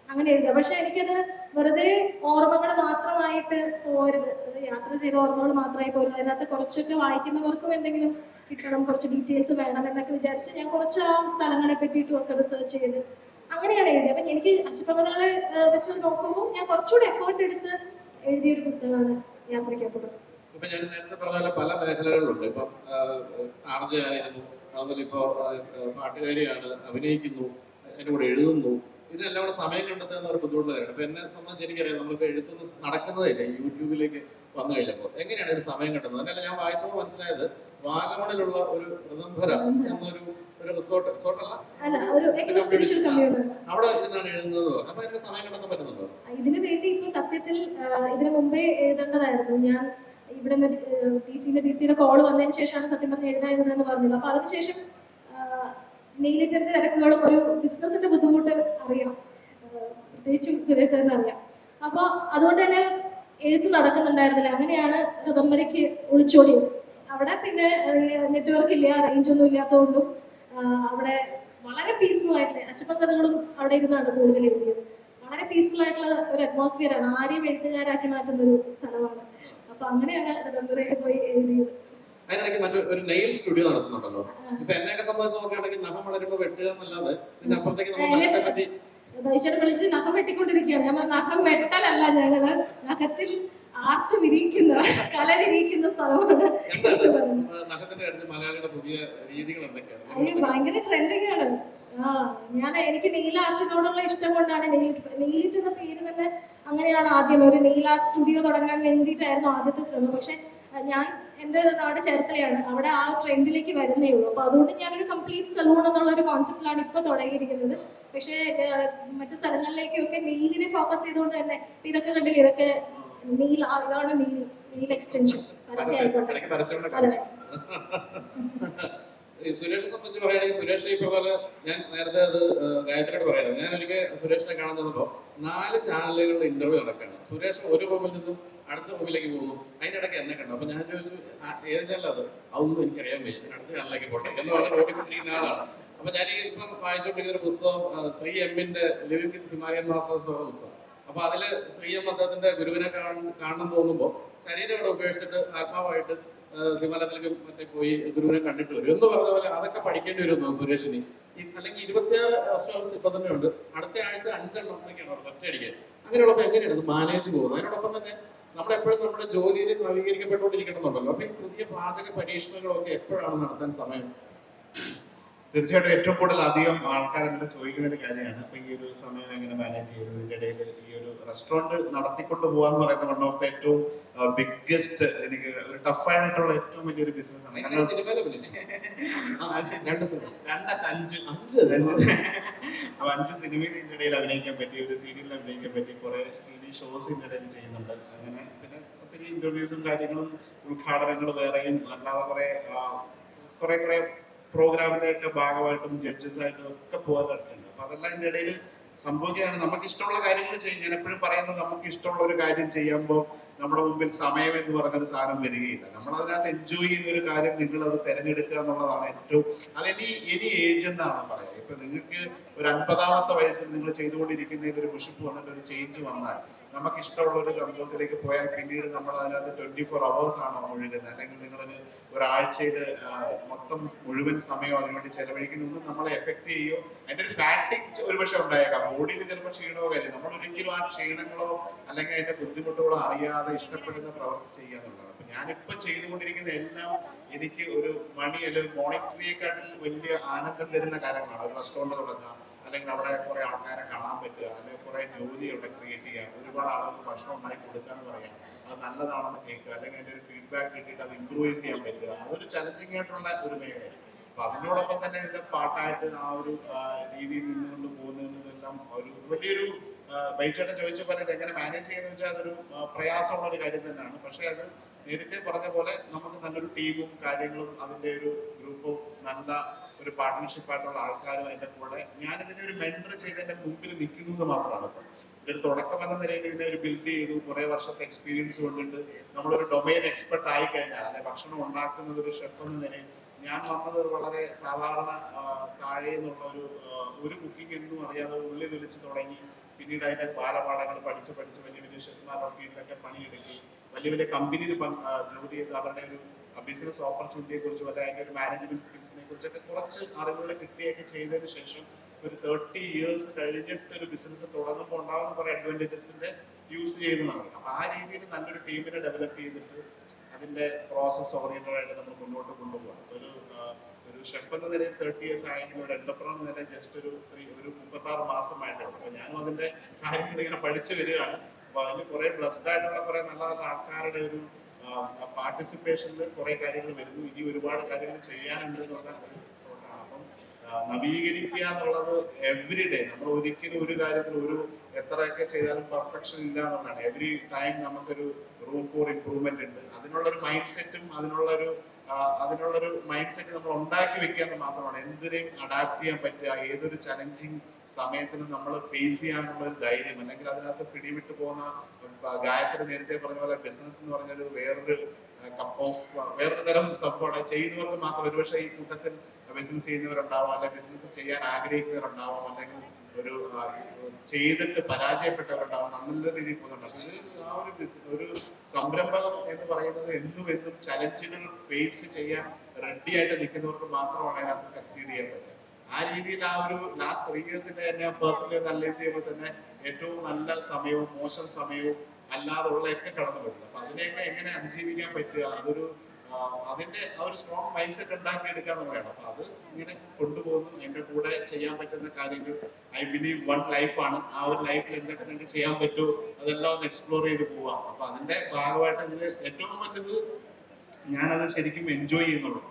അങ്ങനെ എഴുതുക. പക്ഷെ എനിക്കത് വെറുതെ ഓർമ്മകൾ മാത്രമായിട്ട് പോരുത്. അത് യാത്ര ചെയ്ത ഓർമ്മകൾ മാത്രമായി പോരുത്. അതിനകത്ത് കുറച്ചൊക്കെ വായിക്കുന്നവർക്കും എന്തെങ്കിലും കിട്ടണം കുറച്ച് ഡീറ്റെയിൽസ് വേണം എന്നൊക്കെ വിചാരിച്ച് ഞാൻ കുറച്ച് ആ സ്ഥലങ്ങളെ പറ്റിയിട്ടും ഒക്കെ റിസർച്ച് ചെയ്ത് അങ്ങനെയാണ് എഴുതിയത്. അപ്പം എനിക്ക് അച്ചുപകഥകളെ വെച്ച് നോക്കുമ്പോൾ ഞാൻ കുറച്ചുകൂടെ എഫേർട്ട് എടുത്ത് എഴുതിയ ഒരു പുസ്തകമാണ് യാത്രയ്ക്കപ്പുറം. ഇപ്പൊ ഞാൻ നേരത്തെ പറഞ്ഞ പോലെ മേഖലകളിലുണ്ട്. ഇപ്പം ആർജ ആയിരുന്നു അതുപോലെ ഇപ്പോ പാട്ടുകാരിയാണ് അഭിനയിക്കുന്നു അതിന്റെ കൂടെ എഴുതുന്നു. ഇതിനെല്ലാം കൂടെ സമയം കണ്ടെത്തുന്ന ഒരു ബുദ്ധിമുട്ടുള്ള കാര്യമാണ്. ഇപ്പൊ എന്നെ സംബന്ധിച്ച് എനിക്കറിയാം നമ്മളിപ്പോ എഴുത്തുന്ന നടക്കുന്നതല്ലേ? യൂട്യൂബിലേക്ക് വന്നു കഴിഞ്ഞപ്പോൾ എങ്ങനെയാണ് ഒരു സമയം കണ്ടെത്തുന്നത്? അതല്ല ഞാൻ വായിച്ചപ്പോൾ മനസ്സിലായത് വാഗമണിലുള്ള ഒരു ഋതംഭര. എന്നൊരു ഒരു റിസോർട്ട് റിസോർട്ടല്ല അവിടെ ഇരുന്നാണ് എഴുതുന്നത്. അപ്പൊ അതിന് സമയം കണ്ടെത്താൻ പറ്റുന്നുണ്ടോ? ഇതിനു വേണ്ടി ഇപ്പൊ സത്യത്തിൽ ഇതിനു മുമ്പേ എഴുതേണ്ടതായിരുന്നു. ഞാൻ ഇവിടെ പി സിന്റെ ദീപ്തിയുടെ കോൾ വന്നതിന് ശേഷമാണ് സത്യം പറഞ്ഞ് എഴുതായിരുന്നതെന്ന് പറഞ്ഞത്. അപ്പൊ അതിനുശേഷം നെയിലിറ്റന്റെ തിരക്കുകളും ഒരു ബിസിനസിന്റെ ബുദ്ധിമുട്ട് അറിയാം. പ്രത്യേകിച്ചും സുരേഷ് സാറിന് അറിയാം. അപ്പൊ അതുകൊണ്ട് തന്നെ എഴുത്ത് നടക്കുന്നുണ്ടായിരുന്നില്ല. അങ്ങനെയാണ് ഋതംബരയ്ക്ക് ഒളിച്ചോടിയത്. അവിടെ പിന്നെ നെറ്റ്വർക്ക് ഇല്ല റേഞ്ച് ഒന്നും ഇല്ലാത്തതുകൊണ്ടും അവിടെ വളരെ പീസ്ഫുൾ ആയിട്ടുള്ള അച്ചപ്പൻ കഥകളും അവിടെ ഇരുന്നാണ് കൂടുതൽ എഴുതിയത്. വളരെ പീസ്ഫുൾ ആയിട്ടുള്ള ഒരു അറ്റ്മോസ്ഫിയർ ആണ്. ആരെയും എഴുത്തുകാരാക്കി മാറ്റുന്ന ഒരു സ്ഥലമാണ്. അപ്പൊ അങ്ങനെയാണ് ഋതംബരയിൽ പോയി എഴുതിയത്. അതിനിടയ്ക്ക് മറ്റൊരു നെയിൽ സ്റ്റുഡിയോ നടത്തുന്നുണ്ടല്ലോ. ഇപ്പൊ എന്നെയൊക്കെ സംബന്ധിച്ച് നോക്കുകയാണെങ്കിൽ നഖം വളരുമ്പോൾ വെട്ടുക എന്നല്ലാതെ പിന്നെ അപ്പുറത്തേക്ക് നമ്മൾ പറ്റി വിളിച്ച് നഖം വെട്ടിക്കൊണ്ടിരിക്കുകയാണ്. നഖം വെട്ടലല്ല ഞങ്ങൾ. നഖത്തിൽ ആർട്ട് വിരിയിക്കുന്ന കല വിരിയിക്കുന്ന സ്ഥലമാണ് ഭയങ്കര ട്രെൻഡിങ് ആണ്. ആ ഞാൻ എനിക്ക് നെയിൽ ആർട്ടിനോടുള്ള ഇഷ്ടം കൊണ്ടാണ് നെയിൽ നെയിലിറ്റ് എന്ന പേര് തന്നെ അങ്ങനെയാണ് ആദ്യം. ഒരു നെയിൽ ആർട്ട് സ്റ്റുഡിയോ തുടങ്ങാൻ വേണ്ടിയിട്ടായിരുന്നു ആദ്യത്തെ ശ്രമം. പക്ഷെ ഞാൻ എന്റെ നാട് ചേർത്തലയാണ്. അവിടെ ആ ട്രെൻഡിലേക്ക് വരുന്നേ ഉള്ളൂ. അപ്പോൾ അതുകൊണ്ട് ഞാനൊരു കംപ്ലീറ്റ് സലൂൺ എന്നുള്ള ഒരു കോൺസെപ്റ്റിലാണ് ഇപ്പോൾ തുടങ്ങിയിരിക്കുന്നത്. പക്ഷേ മറ്റു സ്ഥലങ്ങളിലേക്കൊക്കെ നെയിലിനെ ഫോക്കസ് ചെയ്തുകൊണ്ട് തന്നെ ഇതൊക്കെ കണ്ടില്ല? ഇതൊക്കെ നെയിൽ അതാണ് നീൽ നീൽ എക്സ്റ്റൻഷൻ പരസ്യം സുരേഷിനെ സംബന്ധിച്ച് പറയുകയാണെങ്കിൽ സുരേഷ് ഇപ്പൊ പോലെ ഞാൻ നേരത്തെ അത് ഗായത്രിയോട് പറയുന്നത് ഞാൻ ഒരിക്കൽ സുരേഷിനെ കാണാൻ ചെന്നപ്പോൾ നാല് ചാനലുകളുടെ ഇന്റർവ്യൂ നടക്കുകയാണ്. സുരേഷ് ഒരു റൂമിൽ നിന്നും അടുത്ത റൂമിലേക്ക് പോകുന്നു. അതിന്റെ ഇടയ്ക്ക് എന്നെ കണ്ടു. അപ്പൊ ഞാൻ ചോദിച്ചു "ആ, ഏത് അത്? അതൊന്നും എനിക്കറിയാൻ വയ്യ. ഞാൻ അടുത്ത ചാനലിലേക്ക് പോട്ടെ എന്ന് പറഞ്ഞ് ഓടിക്കൊണ്ടിരിക്കുന്ന ആളാണ്. അപ്പൊ ഞാൻ ഇപ്പൊ വായിച്ചുകൊണ്ടിരിക്കുന്ന ഒരു പുസ്തകം ശ്രീ എമ്മിന്റെ ലിവിംഗ് വിത്ത് ഹിമാലയൻ മാസ്റ്റേഴ്സ് എന്ന് പറഞ്ഞ പുസ്തകം. അപ്പൊ അതിൽ ശ്രീ എം അദ്ദേഹത്തിന്റെ ഗുരുവിനെ കാണണം തോന്നുമ്പോൾ ശരീരം ഇവിടെ ഉപേക്ഷിച്ചിട്ട് ആത്മാവായിട്ട് ഹിമാലയത്തിലേക്ക് മറ്റേ പോയി ഗുരുവിനെ കണ്ടിട്ട് വരും. എന്ന് പറഞ്ഞ പോലെ അതൊക്കെ പഠിക്കേണ്ടി വരും സുരേഷിനി. അല്ലെങ്കിൽ ഇരുപത്തിയാറ് റെസ്റ്റോറന്റ്സ് ഇപ്പൊ തന്നെ ഉണ്ട്. അടുത്ത ആഴ്ച അഞ്ചെണ്ണത്തേക്കാണ് ഒറ്റയടിക്കാൻ അങ്ങനെയുള്ളപ്പോൾ എങ്ങനെയാണ് മാനേജ് പോകുന്നത്? അതിനോടൊപ്പം തന്നെ നമ്മളെപ്പോഴും നമ്മുടെ ജോലിയിൽ നവീകരിക്കപ്പെട്ടുകൊണ്ടിരിക്കണമെന്നുണ്ടല്ലോ. അപ്പൊ ഈ പുതിയ പാചക പരീക്ഷണങ്ങളൊക്കെ എപ്പോഴാണ് നടത്താൻ സമയം? തീർച്ചയായിട്ടും ഏറ്റവും കൂടുതൽ അധികം എന്നോട് ചോദിക്കുന്ന ഒരു കാര്യമാണ്. അപ്പൊ ഈ ഒരു സമയം എങ്ങനെ മാനേജ് ചെയ്യുന്നത് ഇതിന്റെ ഇടയിൽ ഈ ഒരു റെസ്റ്റോറന്റ് നടത്തിക്കൊണ്ട് പോകാന്ന് പറയുന്ന വൺ ഓഫ് ദ ഏറ്റവും ബിഗ്ഗസ്റ്റ് എനിക്ക് ഒരു ടഫായിട്ടുള്ള ഏറ്റവും വലിയൊരു ബിസിനസ് ആണ്. അഞ്ച്. അഞ്ച് അഞ്ച്. അപ്പൊ അഞ്ച് സിനിമയിൽ ഇതിന്റെ ഇടയിൽ അഭിനയിക്കാൻ പറ്റി ഒരു സീരിയലിൽ അഭിനയിക്കാൻ പറ്റി കുറെ ടി വി ഷോസ് ഇതിന്റെ ഇടയിൽ ചെയ്യുന്നുണ്ട്. അങ്ങനെ പിന്നെ ഒത്തിരി ഇന്റർവ്യൂസും കാര്യങ്ങളും ഉദ്ഘാടനങ്ങളും വേറെയും അല്ലാതെ കുറെ കുറെ കുറെ പ്രോഗ്രാമിന്റെ ഒക്കെ ഭാഗമായിട്ടും ജഡ്ജസ് ആയിട്ടും ഒക്കെ പോകാൻ പറ്റുന്നുണ്ട് അപ്പൊ അതെല്ലാം ഇതിന്റെ ഇടയിൽ സംഭവിക്കുകയാണ്. നമുക്ക് ഇഷ്ടമുള്ള കാര്യങ്ങൾ ചെയ്യും. ഞാൻ എപ്പോഴും പറയുന്നത് നമുക്ക് ഇഷ്ടമുള്ള ഒരു കാര്യം ചെയ്യുമ്പോൾ നമ്മുടെ മുമ്പിൽ സമയം എന്ന് പറഞ്ഞൊരു സാധനം വരികയില്ല. നമ്മൾ അതിനകത്ത് എൻജോയ് ചെയ്യുന്ന ഒരു കാര്യം നിങ്ങൾ അത് തിരഞ്ഞെടുക്കുക എന്നുള്ളതാണ് ഏറ്റവും അത് ഇനി എനി ഏജ് എന്നാണ് പറയുക. ഇപ്പൊ നിങ്ങൾക്ക് ഒരു അൻപതാമത്തെ വയസ്സിൽ നിങ്ങൾ ചെയ്തുകൊണ്ടിരിക്കുന്നതിൽ ഒരു മുഷിപ്പ് വന്നിട്ട് ഒരു ചേഞ്ച് വന്നാൽ നമുക്ക് ഇഷ്ടമുള്ള ഒരു സംഭവത്തിലേക്ക് പോയാൽ പിന്നീട് നമ്മൾ അതിനകത്ത് ട്വന്റി ഫോർ അവേഴ്സ് ആണോ മുഴുകുന്നത്? അല്ലെങ്കിൽ നിങ്ങളൊരു ഒരാഴ്ചയിൽ മൊത്തം മുഴുവൻ സമയം അതിനുവേണ്ടി ചെലവഴിക്കുന്നൊന്നും നമ്മളെ എഫക്ട് ചെയ്യോ അതിന്റെ ഒരു ഫാറ്റിക് ഒരുപക്ഷെ ഉണ്ടായേക്കാം. ബോഡിയിൽ ചിലപ്പോൾ ക്ഷീണമോ കാര്യം നമ്മൾ ഒരിക്കലും ആ ക്ഷീണങ്ങളോ അല്ലെങ്കിൽ അതിന്റെ ബുദ്ധിമുട്ടുകളോ അറിയാതെ ഇഷ്ടപ്പെടുന്ന പ്രവൃത്തി ചെയ്യാന്നുള്ളതാണ് അപ്പൊ ഞാനിപ്പോ ചെയ്തുകൊണ്ടിരിക്കുന്ന എല്ലാം എനിക്ക് ഒരു മണി അല്ലെങ്കിൽ മോണിറ്ററിയെക്കാട്ടിൽ വലിയ ആനന്ദം തരുന്ന കാര്യങ്ങളാണ്. ഒരു റെസ്റ്റോറന്റ് തുടങ്ങുക അല്ലെങ്കിൽ അവിടെ കുറെ ആൾക്കാരെ കാണാൻ പറ്റുക അല്ലെങ്കിൽ കുറെ ജോലി അവിടെ ക്രിയേറ്റ് ചെയ്യുക ഒരുപാട് ആളുകൾക്ക് ഭക്ഷണം ഉണ്ടാക്കി കൊടുക്കുക എന്ന് പറയാം. അത് നല്ലതാണെന്ന് കേൾക്കുക അല്ലെങ്കിൽ അതിന്റെ ഒരു ഫീഡ്ബാക്ക് കിട്ടിയിട്ട് അത് ഇമ്പ്രൂവൈസ് ചെയ്യാൻ പറ്റുക. അതൊരു ചലഞ്ചിങ് ആയിട്ടുള്ള ഒരു മേഖലയാണ് അപ്പൊ അതിനോടൊപ്പം തന്നെ ഇതിന്റെ പാട്ടായിട്ട് ആ ഒരു രീതിയിൽ നിന്നുകൊണ്ട് പോകുന്നതെല്ലാം ഒരു വലിയൊരു ബൈച്ചേട്ടൻ ചോദിച്ച പോലെ ഇത് എങ്ങനെ മാനേജ് ചെയ്യുന്നത് വെച്ചാൽ അതൊരു പ്രയാസമുള്ള ഒരു കാര്യം തന്നെയാണ്. പക്ഷെ അത് നേരത്തെ പറഞ്ഞ പോലെ നമുക്ക് നല്ലൊരു ടീമും കാര്യങ്ങളും അതിന്റെ ഒരു ഗ്രൂപ്പ് ഓഫ് നല്ല ഒരു പാർട്ട്ണർഷിപ്പ് ആയിട്ടുള്ള ആൾക്കാരും അതിന്റെ കൂടെ. ഇതിനെ ഒരു ചെയ്ത് എന്റെ മുമ്പിൽ നിൽക്കുന്നു എന്ന് മാത്രമാണ് ഇതൊരു തുടക്കം എന്ന നിലയിൽ ഇതിനെ ഒരു ബിൽഡ് ചെയ്തു. കുറെ വർഷത്തെ എക്സ്പീരിയൻസ് കൊണ്ടുണ്ട്. നമ്മളൊരു ഡൊമൈൻ എക്സ്പെർട്ട് ആയി കഴിഞ്ഞാൽ അല്ലെ ഭക്ഷണം ഉണ്ടാക്കുന്നത് ഒരു ഷെഫ് എന്ന നിലയിൽ ഞാൻ വന്നത് വളരെ സാധാരണ താഴെ നിന്നുള്ള ഒരു ഒരു കുക്കിംഗ് എന്നും അറിയാതെ ഉള്ളിൽ വിളിച്ച് തുടങ്ങി പിന്നീട് അതിന്റെ ബാലപാഠങ്ങൾ പഠിച്ച് പഠിച്ച് വലിയ വലിയ ഷെഫ്മാരുടെ കീഴിലൊക്കെ പണിയെടുക്കി വലിയ വലിയ കമ്പനിയിൽ ജോലി ചെയ്ത് അവരുടെ ഒരു ബിസിനസ് ഓപ്പർച്യൂണിറ്റിയെ കുറിച്ചും അല്ലെ അതിന്റെ ഒരു മാനേജ്മെന്റ് സ്കിൽസിനെ കുറിച്ചൊക്കെ കുറച്ച് അറിവുകൾ കിട്ടിയൊക്കെ ചെയ്തതിന് ശേഷം ഒരു തേർട്ടി ഇയേഴ്സ് കഴിഞ്ഞിട്ട് ഒരു ബിസിനസ് തുടങ്ങുമ്പോൾ ഉണ്ടാകുന്ന കുറെ അഡ്വാന്റേജസിന്റെ യൂസ് ചെയ്യുന്നതാണ്. അപ്പൊ ആ രീതിയിൽ നല്ലൊരു ടീമിനെ ഡെവലപ്പ് ചെയ്തിട്ട് അതിന്റെ പ്രോസസ് ഓറിയന്റഡ് ആയിട്ട് നമ്മൾ മുന്നോട്ട് കൊണ്ടുപോകാം ഒരു ഒരു ഷെഫ് എന്ന നിലയിൽ തേർട്ടി ഇയേഴ്സ് ആയെങ്കിലും ഒരു എന്റർപ്രണർ എന്ന നിലയിൽ ജസ്റ്റ് ഒരു ത്രീ ഒരു മുപ്പത്താറ് മാസം ഉള്ളൂ അപ്പൊ ഞാനും അതിന്റെ കാര്യങ്ങൾ ഇങ്ങനെ പഠിച്ചു വരികയാണ്. അപ്പൊ അതിന് കുറെ ബ്ലസ്ഡ് ആയിട്ടുള്ള കുറെ നല്ല നല്ല ആൾക്കാരുടെ ഒരു പാർട്ടിസിപ്പേഷനിൽ കുറെ കാര്യങ്ങൾ വരുന്നു. ഇനി ഒരുപാട് കാര്യങ്ങൾ ചെയ്യാനുണ്ട്. അപ്പം നവീകരിക്കുക എന്നുള്ളത് എവറി ഡേ നമ്മൾ ഒരിക്കലും ഒരു കാര്യത്തിൽ ഒരു എത്രയൊക്കെ ചെയ്താലും പെർഫെക്ഷൻ ഇല്ല എന്നുള്ളതാണ്. എവറി ടൈം നമുക്കൊരു റൂം ഫോർ ഇംപ്രൂവ്മെന്റ് ഉണ്ട്. അതിനുള്ള ഒരു മൈൻഡ് സെറ്റും അതിനുള്ള ഒരു അതിനുള്ള ഒരു മൈൻഡ് സെറ്റ് നമ്മൾ ഉണ്ടാക്കി വെക്കുക എന്ന് മാത്രമാണ്. എന്തിനേയും അഡാപ്റ്റ് ചെയ്യാൻ പറ്റുക ഏതൊരു ചലഞ്ചിങ് സമയത്തിനും നമ്മൾ ഫേസ് ചെയ്യാനുള്ള ഒരു ധൈര്യം അല്ലെങ്കിൽ അതിനകത്ത് പിടിവിട്ട് പോകുന്ന ഗായത്രി നേരത്തെ പറഞ്ഞ പോലെ ബിസിനസ് എന്ന് പറഞ്ഞൊരു വേറൊരു കപ്പ് ഓഫ് വേറൊരു തരം സപ്പോർട്ട് ചെയ്യുന്നവർക്ക് മാത്രം ഒരുപക്ഷെ ഈ കൂട്ടത്തിൽ ബിസിനസ് ചെയ്യുന്നവരുണ്ടാവാം അല്ലെങ്കിൽ ബിസിനസ് ചെയ്യാൻ ആഗ്രഹിക്കുന്നവരുണ്ടാവാം അല്ലെങ്കിൽ ഒരു ചെയ്തിട്ട് പരാജയപ്പെട്ടവരുണ്ടാവും നല്ല രീതിയിൽ പോകുന്നുണ്ട്. അപ്പൊ ഇത് ആ ഒരു ഒരു സംരംഭകം എന്ന് പറയുന്നത് എന്നും എന്നും ചലഞ്ചുകൾ ഫേസ് ചെയ്യാൻ റെഡി ആയിട്ട് നിൽക്കുന്നവർക്ക് മാത്രമാണ് അതിനകത്ത് സക്സീഡ് ചെയ്യാൻ പറ്റുക. ആ രീതിയിൽ ആ ഒരു ലാസ്റ്റ് ത്രീ ഇയേഴ്സിന്റെ തന്നെ പേഴ്സണലി അനലൈസ് ചെയ്യുമ്പോൾ തന്നെ ഏറ്റവും നല്ല സമയവും മോശം സമയവും അല്ലാതെ ഉള്ളതൊക്കെ കടന്നു വരുന്നത് അപ്പൊ അതിനെയൊക്കെ എങ്ങനെ അതിജീവിക്കാൻ പറ്റുക? അതൊരു അതിന്റെ ആ ഒരു സ്ട്രോങ് മൈൻഡ് സെറ്റ് ഉണ്ടാക്കി എടുക്കാന്ന് വേണം. അപ്പൊ അത് ഇങ്ങനെ കൊണ്ടുപോകുന്നു. അതിന്റെ കൂടെ ചെയ്യാൻ പറ്റുന്ന കാര്യങ്ങൾ ഐ ബിലീവ് വൺ ലൈഫാണ് ആ ഒരു ലൈഫിൽ എന്തൊക്കെ നിങ്ങൾക്ക് ചെയ്യാൻ പറ്റുമോ അതെല്ലാം ഒന്ന് എക്സ്പ്ലോർ ചെയ്ത് പോവാം. അപ്പൊ അതിന്റെ ഭാഗമായിട്ട് ഇതിന് ഏറ്റവും നല്ലത് ഞാനത് ശരിക്കും എൻജോയ് ചെയ്യുന്നുള്ളൂ.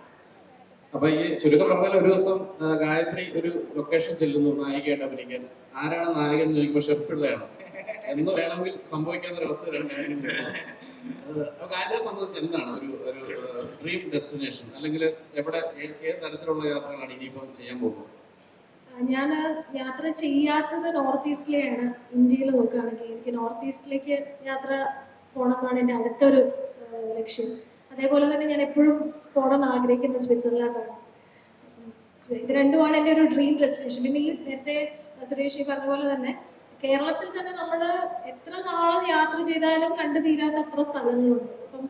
അപ്പൊ ഈ ചുരുക്കം പറഞ്ഞാൽ ഒരു ദിവസം ഗായത്രി ഒരു ലൊക്കേഷൻ ചെല്ലുന്നു നായികയായിട്ട് അഭിനയിക്കാൻ. ആരാണ് നായകൻ ചോദിക്കുമ്പോൾ ഷെഫ് പിള്ളയാണ്. എന്ന് വേണമെങ്കിൽ സംഭവിക്കാവുന്ന ഒരു അവസ്ഥയിലാണ് ഗായത്രിയെ സംബന്ധിച്ച് എന്താണ്? ഒരു ഒരു ഡ്രീം ഡെസ്റ്റിനേഷൻ അല്ലെങ്കിൽ എവിടെ ഏത് തരത്തിലുള്ള യാത്രകളാണ് ഇനിയിപ്പം ചെയ്യാൻ പോകുന്നത്? ഞാൻ യാത്ര ചെയ്യാത്തത് നോർത്ത് ഈസ്റ്റിലെയാണ്. ഇന്ത്യയിൽ നോക്കുകയാണെങ്കിൽ എനിക്ക് നോർത്ത് ഈസ്റ്റിലേക്ക് യാത്ര പോകണം എന്നാണ് എന്റെ അടുത്തൊരു ലക്ഷ്യം. അതേപോലെ തന്നെ ഞാൻ എപ്പോഴും പോകണം എന്ന് ആഗ്രഹിക്കുന്നത് സ്വിറ്റ്സർലാൻഡാണ്. ഇത് രണ്ടുമാണ് എന്റെ ഒരു ഡ്രീം ഡെസ്റ്റിനേഷൻ പിന്നെ ഈ നേരത്തെ സുരേഷ് പറഞ്ഞ പോലെ തന്നെ കേരളത്തിൽ തന്നെ നമ്മൾ എത്ര നാൾ യാത്ര ചെയ്താലും കണ്ടു തീരാത്ത അത്ര സ്ഥലങ്ങളുണ്ട്. അപ്പം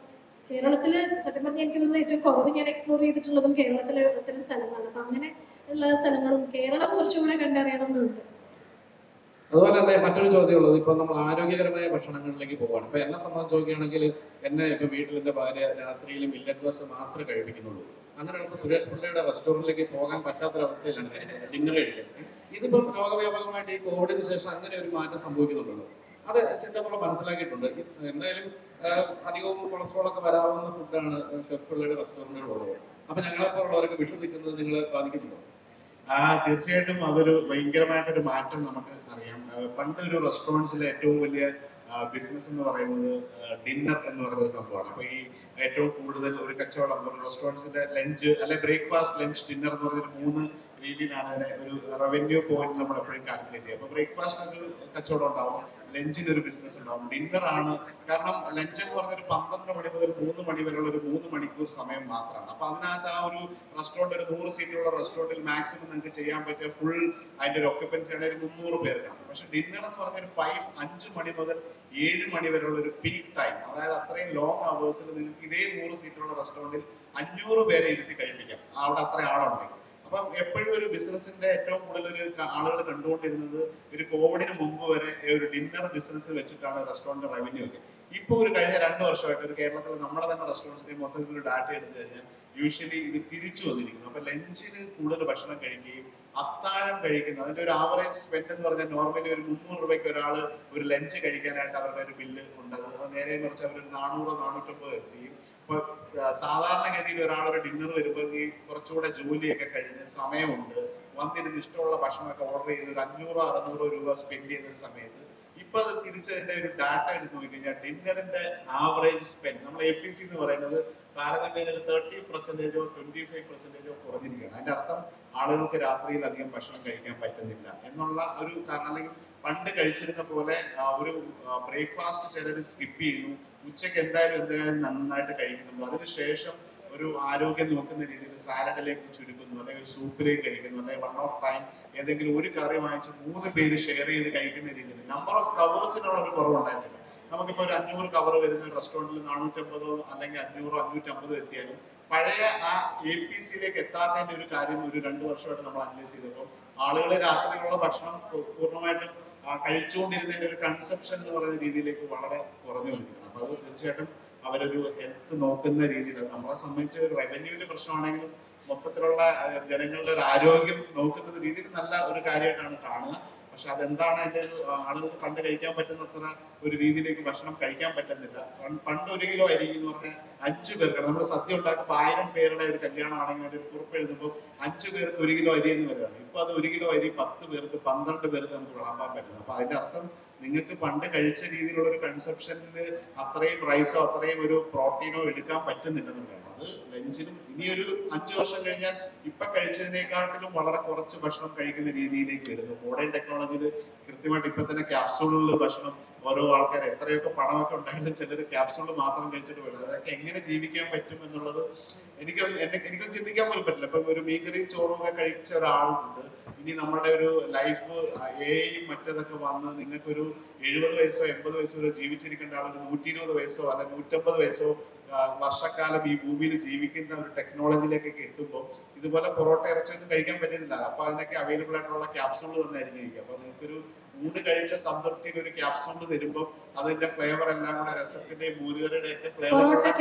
കേരളത്തിൽ സത്യം പറഞ്ഞാൽ എനിക്ക് തോന്നുന്നു ഏറ്റവും കുറവ് ഞാൻ എക്സ്പ്ലോർ ചെയ്തിട്ടുള്ളതും കേരളത്തിലെ അത്തരം സ്ഥലങ്ങളാണ്. അപ്പം അങ്ങനെ ഉള്ള സ്ഥലങ്ങളും കേരളം കുറച്ചുകൂടെ കണ്ടറിയണം എന്നുണ്ട് അതുപോലെ തന്നെ മറ്റൊരു ചോദ്യമുള്ളത് ഇപ്പൊ നമ്മൾ ആരോഗ്യകരമായ ഭക്ഷണങ്ങളിലേക്ക് പോവാണ്. ഇപ്പൊ എന്നെ സംബന്ധിച്ച് നോക്കുകയാണെങ്കിൽ എന്നെ ഇപ്പൊ വീട്ടിൽ എന്റെ ഭാര്യ രാത്രിയിൽ മില്ലറ്റ് ദോശ മാത്രമേ കഴിപ്പിക്കുന്നുള്ളൂ. അങ്ങനെയുള്ള സുരേഷ് പിള്ളയുടെ റെസ്റ്റോറന്റിലേക്ക് പോകാൻ പറ്റാത്തൊരവസ്ഥയിലാണ് ഡിന്നർ കഴിക്കാൻ ഇതിപ്പം ലോകവ്യാപകമായിട്ട് ഈ കോവിഡിന് ശേഷം അങ്ങനെ ഒരു മാറ്റം സംഭവിക്കുന്നുണ്ടല്ലോ. അത് ചിന്ത നമ്മൾ മനസ്സിലാക്കിയിട്ടുണ്ട്. എന്തായാലും അധികവും കൊളസ്ട്രോൾ ഒക്കെ വരാവുന്ന ഫുഡാണ് ഷെഫ് പിള്ളയുടെ റെസ്റ്റോറന്റുകളുള്ളത് അപ്പൊ ഞങ്ങളെപ്പോലുള്ളവരൊക്കെ വിട്ടു നിൽക്കുന്നത് നിങ്ങളെ ബാധിക്കുന്നുണ്ടോ? ആ തീർച്ചയായിട്ടും അതൊരു ഭയങ്കരമായിട്ടൊരു മാറ്റം നമുക്ക് അറിയാം. പണ്ട് ഒരു റെസ്റ്റോറന്റ്സിലെ ഏറ്റവും വലിയ ബിസിനസ് എന്ന് പറയുന്നത് ഡിന്നർ എന്ന് പറയുന്ന ഒരു സംഭവമാണ്. അപ്പൊ ഈ ഏറ്റവും കൂടുതൽ ഒരു കച്ചവടം ഒരു റെസ്റ്റോറന്റ്സിന്റെ ലഞ്ച് അല്ലെ ബ്രേക്ക്ഫാസ്റ്റ് ലഞ്ച് ഡിന്നർ എന്ന് പറയുന്ന മൂന്ന് രീതിയിലാണ് അതിനെ ഒരു റവന്യൂ പോയിന്റ് നമ്മൾ എപ്പോഴും കാൽക്കുലേറ്റ് ചെയ്യുക. അപ്പൊ ബ്രേക്ക്ഫാസ്റ്റ് ഒരു കച്ചവടം ഉണ്ടാവും ലഞ്ചിന് ഒരു ബിസിനസ് ഉണ്ടാവും. ഡിന്നർ ആണ്. കാരണം ലഞ്ച് എന്ന് പറഞ്ഞ ഒരു പന്ത്രണ്ട് മണി മുതൽ മൂന്ന് മണി വരെയുള്ള ഒരു മൂന്ന് മണിക്കൂർ സമയം മാത്രമാണ്. അപ്പൊ അതിനകത്ത് ആ ഒരു റെസ്റ്റോറന്റ് ഒരു നൂറ് സീറ്റുള്ള റെസ്റ്റോറന്റിൽ മാക്സിമം നിങ്ങൾക്ക് ചെയ്യാൻ പറ്റിയ ഫുൾ അതിന്റെ ഒരു ഒക്യുപ്പൻസി ആണെങ്കിൽ ഒരു മുന്നൂറ് പേർക്കാണ്. പക്ഷെ ഡിന്നർ എന്ന് പറഞ്ഞ ഒരു ഫൈവ് അഞ്ച് മണി മുതൽ ഏഴ് മണി വരെയുള്ള ഒരു പീക്ക് ടൈം അതായത് അത്രയും ലോങ് അവേഴ്സിൽ നിങ്ങൾക്ക് ഇതേ നൂറ് സീറ്റുള്ള റെസ്റ്റോറന്റിൽ അഞ്ഞൂറ് പേരെ ഇരുത്തി കഴിപ്പിക്കാം. അവിടെ അത്ര ആളുണ്ടെങ്കിൽ അപ്പം എപ്പോഴും ഒരു ബിസിനസിന്റെ ഏറ്റവും കൂടുതൽ ഒരു ആളുകൾ കണ്ടുകൊണ്ടിരുന്നത് ഒരു കോവിഡിന് മുമ്പ് വരെ ഒരു ഡിന്നർ ബിസിനസ് വെച്ചിട്ടാണ് റെസ്റ്റോറന്റ് റവന്യൂ ഒക്കെ. ഇപ്പൊ ഒരു കഴിഞ്ഞ രണ്ട് വർഷമായിട്ട് ഒരു കേരളത്തിൽ നമ്മുടെ തന്നെ റെസ്റ്റോറന്റ്സിന്റെ മൊത്തത്തിൽ ഒരു ഡാറ്റ എടുത്തു കഴിഞ്ഞാൽ യൂഷ്വലി ഇത് തിരിച്ചു വന്നിരിക്കുന്നു. അപ്പൊ ലഞ്ചിന് കൂടുതൽ ഭക്ഷണം കഴിക്കുകയും അത്താഴം കഴിക്കുന്നത് അതിന്റെ ഒരു ആവറേജ് സ്പെൻഡ് എന്ന് പറഞ്ഞാൽ നോർമലി ഒരു മുന്നൂറ് രൂപയ്ക്ക് ഒരാൾ ഒരു ലഞ്ച് കഴിക്കാനായിട്ട് അവരുടെ ഒരു ബില്ല് ഉണ്ട്. അത് നേരെ മറിച്ച് അവരൊരു നാനൂറോ നാനൂറ്റമ്പതോ എത്തിയും ഇപ്പൊ സാധാരണഗതിയിൽ ഒരാൾ ഒരു ഡിന്നർ വരുമ്പോൾ ഈ കുറച്ചുകൂടെ ജോലിയൊക്കെ കഴിഞ്ഞ് സമയമുണ്ട് വന്നിരുന്ന് ഇഷ്ടമുള്ള ഭക്ഷണമൊക്കെ ഓർഡർ ചെയ്ത് ഒരു അഞ്ഞൂറോ അറുന്നൂറോ രൂപ സ്പെൻഡ് ചെയ്യുന്ന ഒരു സമയത്ത് ഇപ്പൊ അത് തിരിച്ച് അതിന്റെ ഒരു ഡാറ്റ എടുത്ത് നോക്കിക്കഴിഞ്ഞാൽ ഡിന്നറിന്റെ ആവറേജ് സ്പെൻഡ് നമ്മൾ എ പി സി എന്ന് പറയുന്നത് താരതമ്യേന ഒരു തേർട്ടി പെർസെന്റേജോ ട്വന്റി ഫൈവ് പെർസെന്റേജോ കുറഞ്ഞിരിക്കുകയാണ്. അതിന്റെ അർത്ഥം ആളുകൾക്ക് രാത്രിയിൽ അധികം ഭക്ഷണം കഴിക്കാൻ പറ്റുന്നില്ല എന്നുള്ള ഒരു കാരണം. അല്ലെങ്കിൽ പണ്ട് കഴിച്ചിരുന്ന പോലെ ഒരു ബ്രേക്ക്ഫാസ്റ്റ് ചിലർ സ്കിപ്പ് ചെയ്യുന്നു ഉച്ചയ്ക്ക് എന്തായാലും എന്തായാലും നന്നായിട്ട് കഴിക്കുന്നുള്ളൂ അതിനുശേഷം ഒരു ആരോഗ്യം നോക്കുന്ന രീതിയിൽ സാലഡിലേക്ക് ചുരുക്കുന്നു അല്ലെങ്കിൽ ഒരു സൂപ്പിലേക്ക് കഴിക്കുന്നു അല്ലെങ്കിൽ വൺ ഓഫ് ടൈം ഏതെങ്കിലും ഒരു കറി വാങ്ങിച്ച് മൂന്ന് പേര് ഷെയർ ചെയ്ത് കഴിക്കുന്ന രീതിയിൽ. നമ്പർ ഓഫ് കവേഴ്സിനുള്ള ഒരു കുറവുണ്ടായിട്ടില്ല. നമുക്കിപ്പോൾ ഒരു അഞ്ഞൂറ് കവർ വരുന്ന റെസ്റ്റോറന്റിൽ നാനൂറ്റമ്പതോ അല്ലെങ്കിൽ അഞ്ഞൂറോ അഞ്ഞൂറ്റമ്പതോ എത്തിയാലും പഴയ ആ എ പി സിയിലേക്ക് എത്താത്തതിന്റെ ഒരു കാര്യം ഒരു രണ്ട് വർഷമായിട്ട് നമ്മൾ അനലൈസ് ചെയ്തപ്പോൾ ആളുകൾ രാത്രിയിലുള്ള ഭക്ഷണം പൂർണമായിട്ടും കഴിച്ചുകൊണ്ടിരുന്നതിന്റെ ഒരു കൺസെപ്ഷൻ എന്ന് പറയുന്ന രീതിയിലേക്ക് വളരെ കുറഞ്ഞു വന്നിരിക്കുന്നു. അപ്പൊ അത് തീർച്ചയായിട്ടും അവരൊരു ഹെൽത്ത് നോക്കുന്ന രീതിയിൽ നമ്മളെ സംബന്ധിച്ച് റവന്യൂവിന്റെ പ്രശ്നമാണെങ്കിലും മൊത്തത്തിലുള്ള ജനങ്ങളുടെ ഒരു ആരോഗ്യം നോക്കുന്ന രീതിയിൽ നല്ല ഒരു കാര്യമായിട്ടാണ് കാണുക. പക്ഷെ അതെന്താണ് അതിന്റെ ഒരു ആളുകൾക്ക് പണ്ട് കഴിക്കാൻ പറ്റുന്നത്ര ഒരു രീതിയിലേക്ക് ഭക്ഷണം കഴിക്കാൻ പറ്റുന്നില്ല. പണ്ട് ഒരു കിലോ അരി എന്ന് പറഞ്ഞാൽ അഞ്ചു പേർക്കാണ്. നമ്മൾ സദ്യ ഉണ്ടാക്കുമ്പോൾ ആയിരം പേരുടെ ഒരു കല്യാണമാണെങ്കിൽ ഒരു കുറിപ്പ് എഴുതുമ്പോൾ അഞ്ചു പേർക്ക് ഒരു കിലോ അരി എന്ന് പറയുന്നത് ഇപ്പൊ അത് ഒരു കിലോ അരി പത്ത് പേർക്ക് പന്ത്രണ്ട് പേർക്ക് നമുക്ക് വിളമ്പാൻ പറ്റുന്നു. അപ്പൊ അതിന്റെ അർത്ഥം നിങ്ങൾക്ക് പണ്ട് കഴിച്ച രീതിയിലുള്ള ഒരു കൺസെപ്ഷനിൽ അത്രയും റൈസോ അത്രയും ഒരു പ്രോട്ടീനോ എടുക്കാൻ പറ്റുന്നില്ലെന്നുള്ളതാണ്. അത് ലഞ്ചിനും ഇനിയൊരു അഞ്ചു വർഷം കഴിഞ്ഞാൽ ഇപ്പൊ കഴിച്ചതിനേക്കാട്ടിലും വളരെ കുറച്ച് ഭക്ഷണം കഴിക്കുന്ന രീതിയിലേക്ക് വരുന്നു. മോഡേൺ ടെക്നോളജിയിൽ കൃത്യമായിട്ട് ഇപ്പൊ തന്നെ ക്യാപ്സൂളിൽ ഭക്ഷണം ഓരോ ആൾക്കാർ എത്രയൊക്കെ പണമൊക്കെ ഉണ്ടായാലും ചിലർ ക്യാപ്സൂൾ മാത്രം കഴിച്ചിട്ട് വരും അതൊക്കെ എങ്ങനെ ജീവിക്കാൻ പറ്റും എന്നുള്ളത് എനിക്ക് എന്നെ എനിക്ക് ചിന്തിക്കാൻ പോലും പറ്റില്ല. ഇപ്പം ഒരു മീകറി ചോറൊക്കെ കഴിച്ച ഒരാളുണ്ട്. ഇനി നമ്മുടെ ഒരു ലൈഫ് എയും മറ്റേതൊക്കെ വന്ന് നിങ്ങൾക്കൊരു എഴുപത് വയസ്സോ എൺപത് വയസ്സോ വരെ ജീവിച്ചിരിക്കേണ്ട ആളൊരു നൂറ്റി ഇരുപത് വയസ്സോ അല്ല നൂറ്റമ്പത് വയസ്സോ വർഷക്കാലം ഈ ഭൂമിയിൽ ജീവിക്കുന്ന ഒരു ടെക്നോളജിയിലേക്കൊക്കെ എത്തുമ്പോൾ ഇതുപോലെ പൊറോട്ട ഇറച്ചി ഒന്നും കഴിക്കാൻ പറ്റുന്നില്ല. അപ്പൊ അതിനൊക്കെ അവൈലബിൾ ആയിട്ടുള്ള ക്യാപ്സൂൾ തന്നെ ആയിരിക്കും അപ്പൊ നിങ്ങൾക്കൊരു ഊണ് കഴിച്ച സംതൃപ്തിയിൽ ഒരു ക്യാപ്സൂൾ തരുമ്പോൾ അതിന്റെ ഫ്ലേവർ എല്ലാം കൂടെ രസത്തിന്റെ മൂലുകറിയുടെ ഒക്കെ ഫ്ലേവർ ആ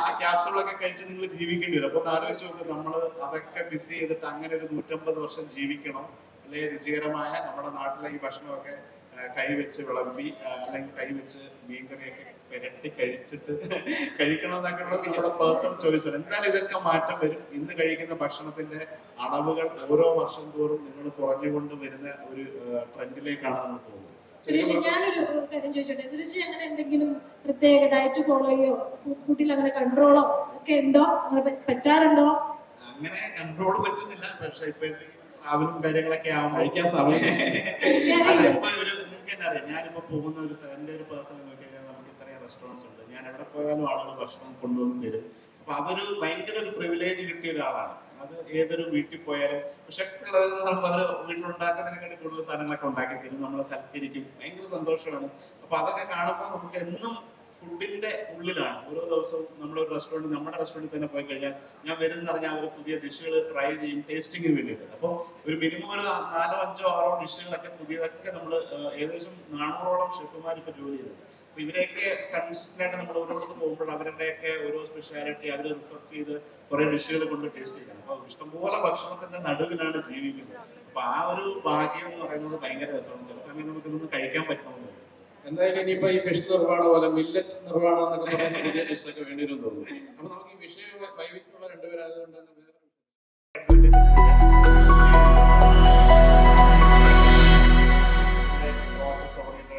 ആ ക്യാപ്സൂളൊക്കെ കഴിച്ച് നിങ്ങൾ ജീവിക്കേണ്ടി വരും. അപ്പൊ ആലോചിച്ച് നോക്ക് നമ്മൾ അതൊക്കെ മിസ് ചെയ്തിട്ട് അങ്ങനെ ഒരു നൂറ്റമ്പത് വർഷം ജീവിക്കണം. അല്ലെ? രുചികരമായ നമ്മുടെ നാട്ടിലെ ഈ ഭക്ഷണമൊക്കെ ആ, കൈ വെച്ച് വിളമ്പി അല്ലെങ്കിൽ കൈ വെച്ച് മീൻകറിയൊക്കെ പുരട്ടി കഴിച്ചിട്ട് കഴിക്കണമെന്നൊക്കെ ഉള്ളത് നമ്മുടെ പേഴ്സണൽ ചോയ്സ് ആണ്. എന്തായാലും ഇതൊക്കെ മാറ്റം വരും. ഇന്ന് കഴിക്കുന്ന ഭക്ഷണത്തിന്റെ അളവുകൾ ഓരോ വർഷം തോറും നിങ്ങൾ കുറഞ്ഞുകൊണ്ട് വരുന്ന ഒരു ട്രെൻഡിലേക്കാണ് നമ്മൾ പോകുന്നത്. സുരേഷ് ഞാനൊരു കാര്യം ചോദിച്ചോട്ടെ? സുരേഷ് അങ്ങനെ എന്തെങ്കിലും പ്രത്യേക ഡയറ്റ് ഫോളോ ചെയ്യോ? ഫുഡിൽ അങ്ങനെ കൺട്രോളോ ഒക്കെ ഉണ്ടോ? അങ്ങനെ പറ്റാറുണ്ടോ? അങ്ങനെ കൺട്രോൾ പറ്റുന്നില്ല. പക്ഷെ ഇപ്പോഴത്തെ അവനും കാര്യങ്ങളൊക്കെ ആവുമ്പോൾ കഴിക്കാൻ സമയം. ഇപ്പൊ ഒരു നിങ്ങൾക്ക് തന്നെ അറിയാം പോകുന്ന ഒരു എന്റെ ഒരു പേഴ്സൺ നോക്കിക്കഴിഞ്ഞാൽ നമുക്ക് ഇത്രയും റെസ്റ്റോറൻസ് ഉണ്ട്. ഞാൻ എവിടെ പോയാലും ആളുകൾ ഭക്ഷണം കൊണ്ടുവന്ന് തരും. അപ്പൊ അതൊരു ഭയങ്കര ഒരു പ്രിവിലേജ് കിട്ടിയ ഒരാളാണ്. അത് ഏതൊരു വീട്ടിൽ പോയാലും ഷെഫ് ഉള്ളത് അവർ വീട്ടിലുണ്ടാക്കുന്നതിനെക്കാട്ടി കൂടുതൽ സാധനങ്ങളൊക്കെ ഉണ്ടാക്കി തരും. നമ്മളെ സൽക്കരിക്കും. ഭയങ്കര സന്തോഷമാണ്. അപ്പൊ അതൊക്കെ കാണുമ്പോൾ നമുക്ക് എന്നും ഫുഡിന്റെ ഉള്ളിലാണ്. ഓരോ ദിവസവും നമ്മളൊരു റെസ്റ്റോറന്റ് നമ്മുടെ റെസ്റ്റോറന്റിൽ തന്നെ പോയി കഴിഞ്ഞാൽ ഞാൻ വരുന്ന പറഞ്ഞാൽ അവർ പുതിയ ഡിഷുകൾ ട്രൈ ചെയ്യും ടേസ്റ്റിങ്ങിന് വേണ്ടിയിട്ട്. അപ്പോൾ ഒരു മിനിമം ഒരു നാലോ അഞ്ചോ ആറോ ഡിഷുകളൊക്കെ പുതിയതൊക്കെ നമ്മൾ ഏകദേശം നാനൂറോളം ഷെഫുമാർ ഇപ്പോൾ ജോലി ചെയ്തത് അപ്പൊ ഇവരെയൊക്കെ കൺസിസ്റ്റന്റായിട്ട് നമ്മൾ ഓരോരുത്തർ പോകുമ്പോൾ അവരുടെയൊക്കെ ഓരോ സ്പെഷ്യാലിറ്റി അവർ റിസർച്ച് ചെയ്ത് കുറേ ഡിഷുകൾ കൊണ്ട് ടേസ്റ്റ് ചെയ്യണം. അപ്പൊ ഇഷ്ടംപോലെ ഭക്ഷണത്തിന്റെ നടുവിലാണ് ജീവിക്കുന്നത്. അപ്പോൾ ആ ഒരു ഭാഗ്യം എന്ന് പറയുന്നത് ഭയങ്കര രസമാണ്. ചില സമയം നമുക്ക് ഇതൊന്നും കഴിക്കാൻ പറ്റണമെന്നില്ല. എന്തായാലും ഇനിയിപ്പോ ഈ ഫിഷ് നിർവാണം പോലെ മില്ലറ്റ് നിർവാണം എന്നൊക്കെ പറയുന്ന പുതിയ ഫിഷ് വേണ്ടിയിരുന്നു തോന്നുന്നു. അപ്പൊ നമുക്ക് ഈ വിഷയം വൈവിധ്യമുള്ള രണ്ടുപേരായതുകൊണ്ട് തന്നെ